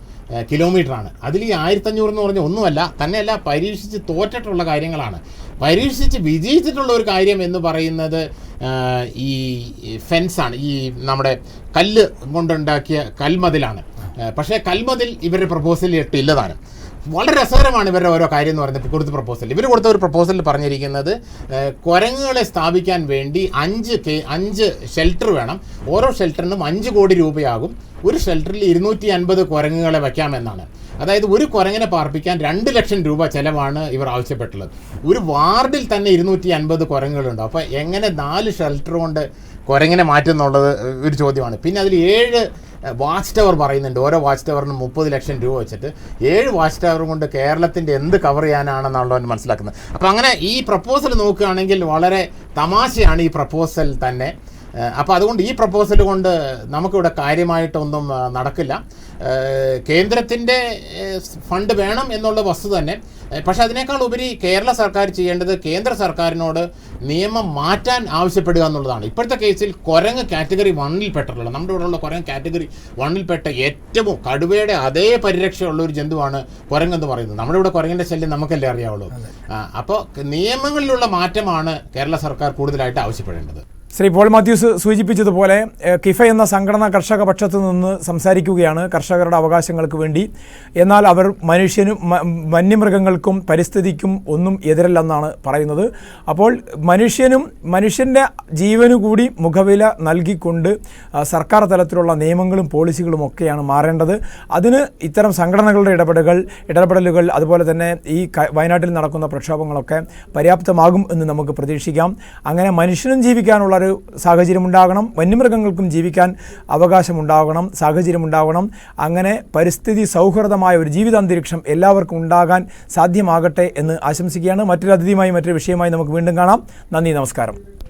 കിലോമീറ്ററാണ്. അതിൽ ഈ ആയിരത്തഞ്ഞൂറ് എന്ന് പറഞ്ഞാൽ ഒന്നുമല്ല തന്നെയല്ല പരീക്ഷിച്ച് തോറ്റിട്ടുള്ള കാര്യങ്ങളാണ്. പരീക്ഷിച്ച് വിജയിച്ചിട്ടുള്ള ഒരു കാര്യം എന്ന് പറയുന്നത് ഈ ഫെൻസാണ് ഈ നമ്മുടെ കല്ല് കൊണ്ടുണ്ടാക്കിയ കൽമതിലാണ്. പക്ഷേ കൽമതിൽ ഇവരുടെ പ്രപ്പോസൽ ഇട്ടില്ല താനും വളരെ രസകരമാണ് ഇവരുടെ ഓരോ കാര്യം എന്ന് പറയുന്നത് കൊടുത്ത പ്രപ്പോസൽ ഇവർ കൊടുത്ത ഒരു പ്രപ്പോസലിൽ പറഞ്ഞിരിക്കുന്നത് കുരങ്ങുകളെ സ്ഥാപിക്കാൻ വേണ്ടി അഞ്ച് അഞ്ച് ഷെൽട്ടർ വേണം. ഓരോ ഷെൽട്ടറിനും അഞ്ച് കോടി രൂപയാകും. ഒരു ഷെൽട്ടറിൽ ഇരുന്നൂറ്റി അൻപത് കുരങ്ങുകളെ വയ്ക്കാമെന്നാണ് അതായത് ഒരു കുരങ്ങനെ പാർപ്പിക്കാൻ രണ്ട് ലക്ഷം രൂപ ചെലവാണ് ഇവർ ആവശ്യപ്പെട്ടുള്ളത് ഒരു വാർഡിൽ തന്നെ ഇരുന്നൂറ്റി അൻപത് കുരങ്ങുകളുണ്ട്. അപ്പോൾ എങ്ങനെ നാല് ഷെൽട്ടർ കൊണ്ട് കുരങ്ങനെ മാറ്റുന്നുള്ളത് ഒരു ചോദ്യമാണ്. പിന്നെ അതിൽ ഏഴ് വാച്ച് ടവർ പറയുന്നുണ്ട്. ഓരോ വാച്ച് ടവറിനും മുപ്പത് ലക്ഷം രൂപ വെച്ചിട്ട് ഏഴ് വാച്ച് ടവറും കൊണ്ട് കേരളത്തിന്റെ എന്ത് കവർ ചെയ്യാനാണെന്നുള്ളവൻ മനസ്സിലാക്കുന്നത്. അപ്പോൾ അങ്ങനെ ഈ പ്രപ്പോസൽ നോക്കുകയാണെങ്കിൽ വളരെ തമാശയാണ് ഈ പ്രപ്പോസൽ തന്നെ. അപ്പോൾ അതുകൊണ്ട് ഈ പ്രപ്പോസൽ കൊണ്ട് നമുക്കിവിടെ കാര്യമായിട്ടൊന്നും നടക്കില്ല. കേന്ദ്രത്തിന്റെ ഫണ്ട് വേണം എന്നുള്ള വസ്തു തന്നെ. പക്ഷെ അതിനേക്കാൾ ഉപരി കേരള സർക്കാർ ചെയ്യേണ്ടത് കേന്ദ്ര സർക്കാരിനോട് നിയമം മാറ്റാൻ ആവശ്യപ്പെടുക എന്നുള്ളതാണ്. ഇപ്പോഴത്തെ കേസിൽ കുരങ്ങ് കാറ്റഗറി വണ്ണിൽ പെട്ടിട്ടുള്ള നമ്മുടെ ഇവിടെയുള്ള കുരങ്ങ് കാറ്റഗറി വണ്ണിൽപ്പെട്ട ഏറ്റവും കടുവയുടെ അതേ പരിരക്ഷയുള്ള ഒരു ജന്തുവാണ് കുരങ്ങ് എന്ന് പറയുന്നത്. നമ്മുടെ ഇവിടെ കുരങ്ങിന്റെ ശല്യം നമുക്കല്ലേ അറിയാവുള്ളൂ. അപ്പോൾ നിയമങ്ങളിലുള്ള മാറ്റമാണ് കേരള സർക്കാർ കൂടുതലായിട്ട് ആവശ്യപ്പെടേണ്ടത്.
ശ്രീ പോൾ മാത്യൂസ് സൂചിപ്പിച്ചതുപോലെ കിഫ എന്ന സംഘടന കർഷക പക്ഷത്തു നിന്ന് സംസാരിക്കുകയാണ് കർഷകരുടെ അവകാശങ്ങൾക്ക് വേണ്ടി. എന്നാൽ അവർ മനുഷ്യനും വന്യമൃഗങ്ങൾക്കും പരിസ്ഥിതിക്കും ഒന്നും എതിരല്ലെന്നാണ് പറയുന്നത്. അപ്പോൾ മനുഷ്യനും മനുഷ്യന്റെ ജീവനു കൂടി മുഖവില നൽകിക്കൊണ്ട് സർക്കാർ തലത്തിലുള്ള നിയമങ്ങളും പോളിസികളും ഒക്കെയാണ് മാറേണ്ടത്. അതിന് ഇത്തരം സംഘടനകളുടെ ഇടപെടലുകൾ ഇടപെടലുകൾ അതുപോലെ തന്നെ ഈ വയനാട്ടിൽ നടക്കുന്ന പ്രക്ഷോഭങ്ങളൊക്കെ പര്യാപ്തമാകും എന്ന് നമുക്ക് പ്രതീക്ഷിക്കാം. അങ്ങനെ മനുഷ്യനും ജീവിക്കാനുള്ള ഒരു സാഹചര്യം ഉണ്ടാകണം വന്യമൃഗങ്ങൾക്കും ജീവിക്കാൻ അവകാശമുണ്ടാകണം സാഹചര്യമുണ്ടാകണം. അങ്ങനെ പരിസ്ഥിതി സൗഹൃദമായ ഒരു ജീവിതാന്തരീക്ഷം എല്ലാവർക്കും ഉണ്ടാകാൻ സാധ്യമാകട്ടെ എന്ന് ആശംസിക്കുകയാണ്. മറ്റൊരു അതിഥിയുമായി മറ്റൊരു വിഷയമായി നമുക്ക് വീണ്ടും കാണാം. നന്ദി നമസ്കാരം.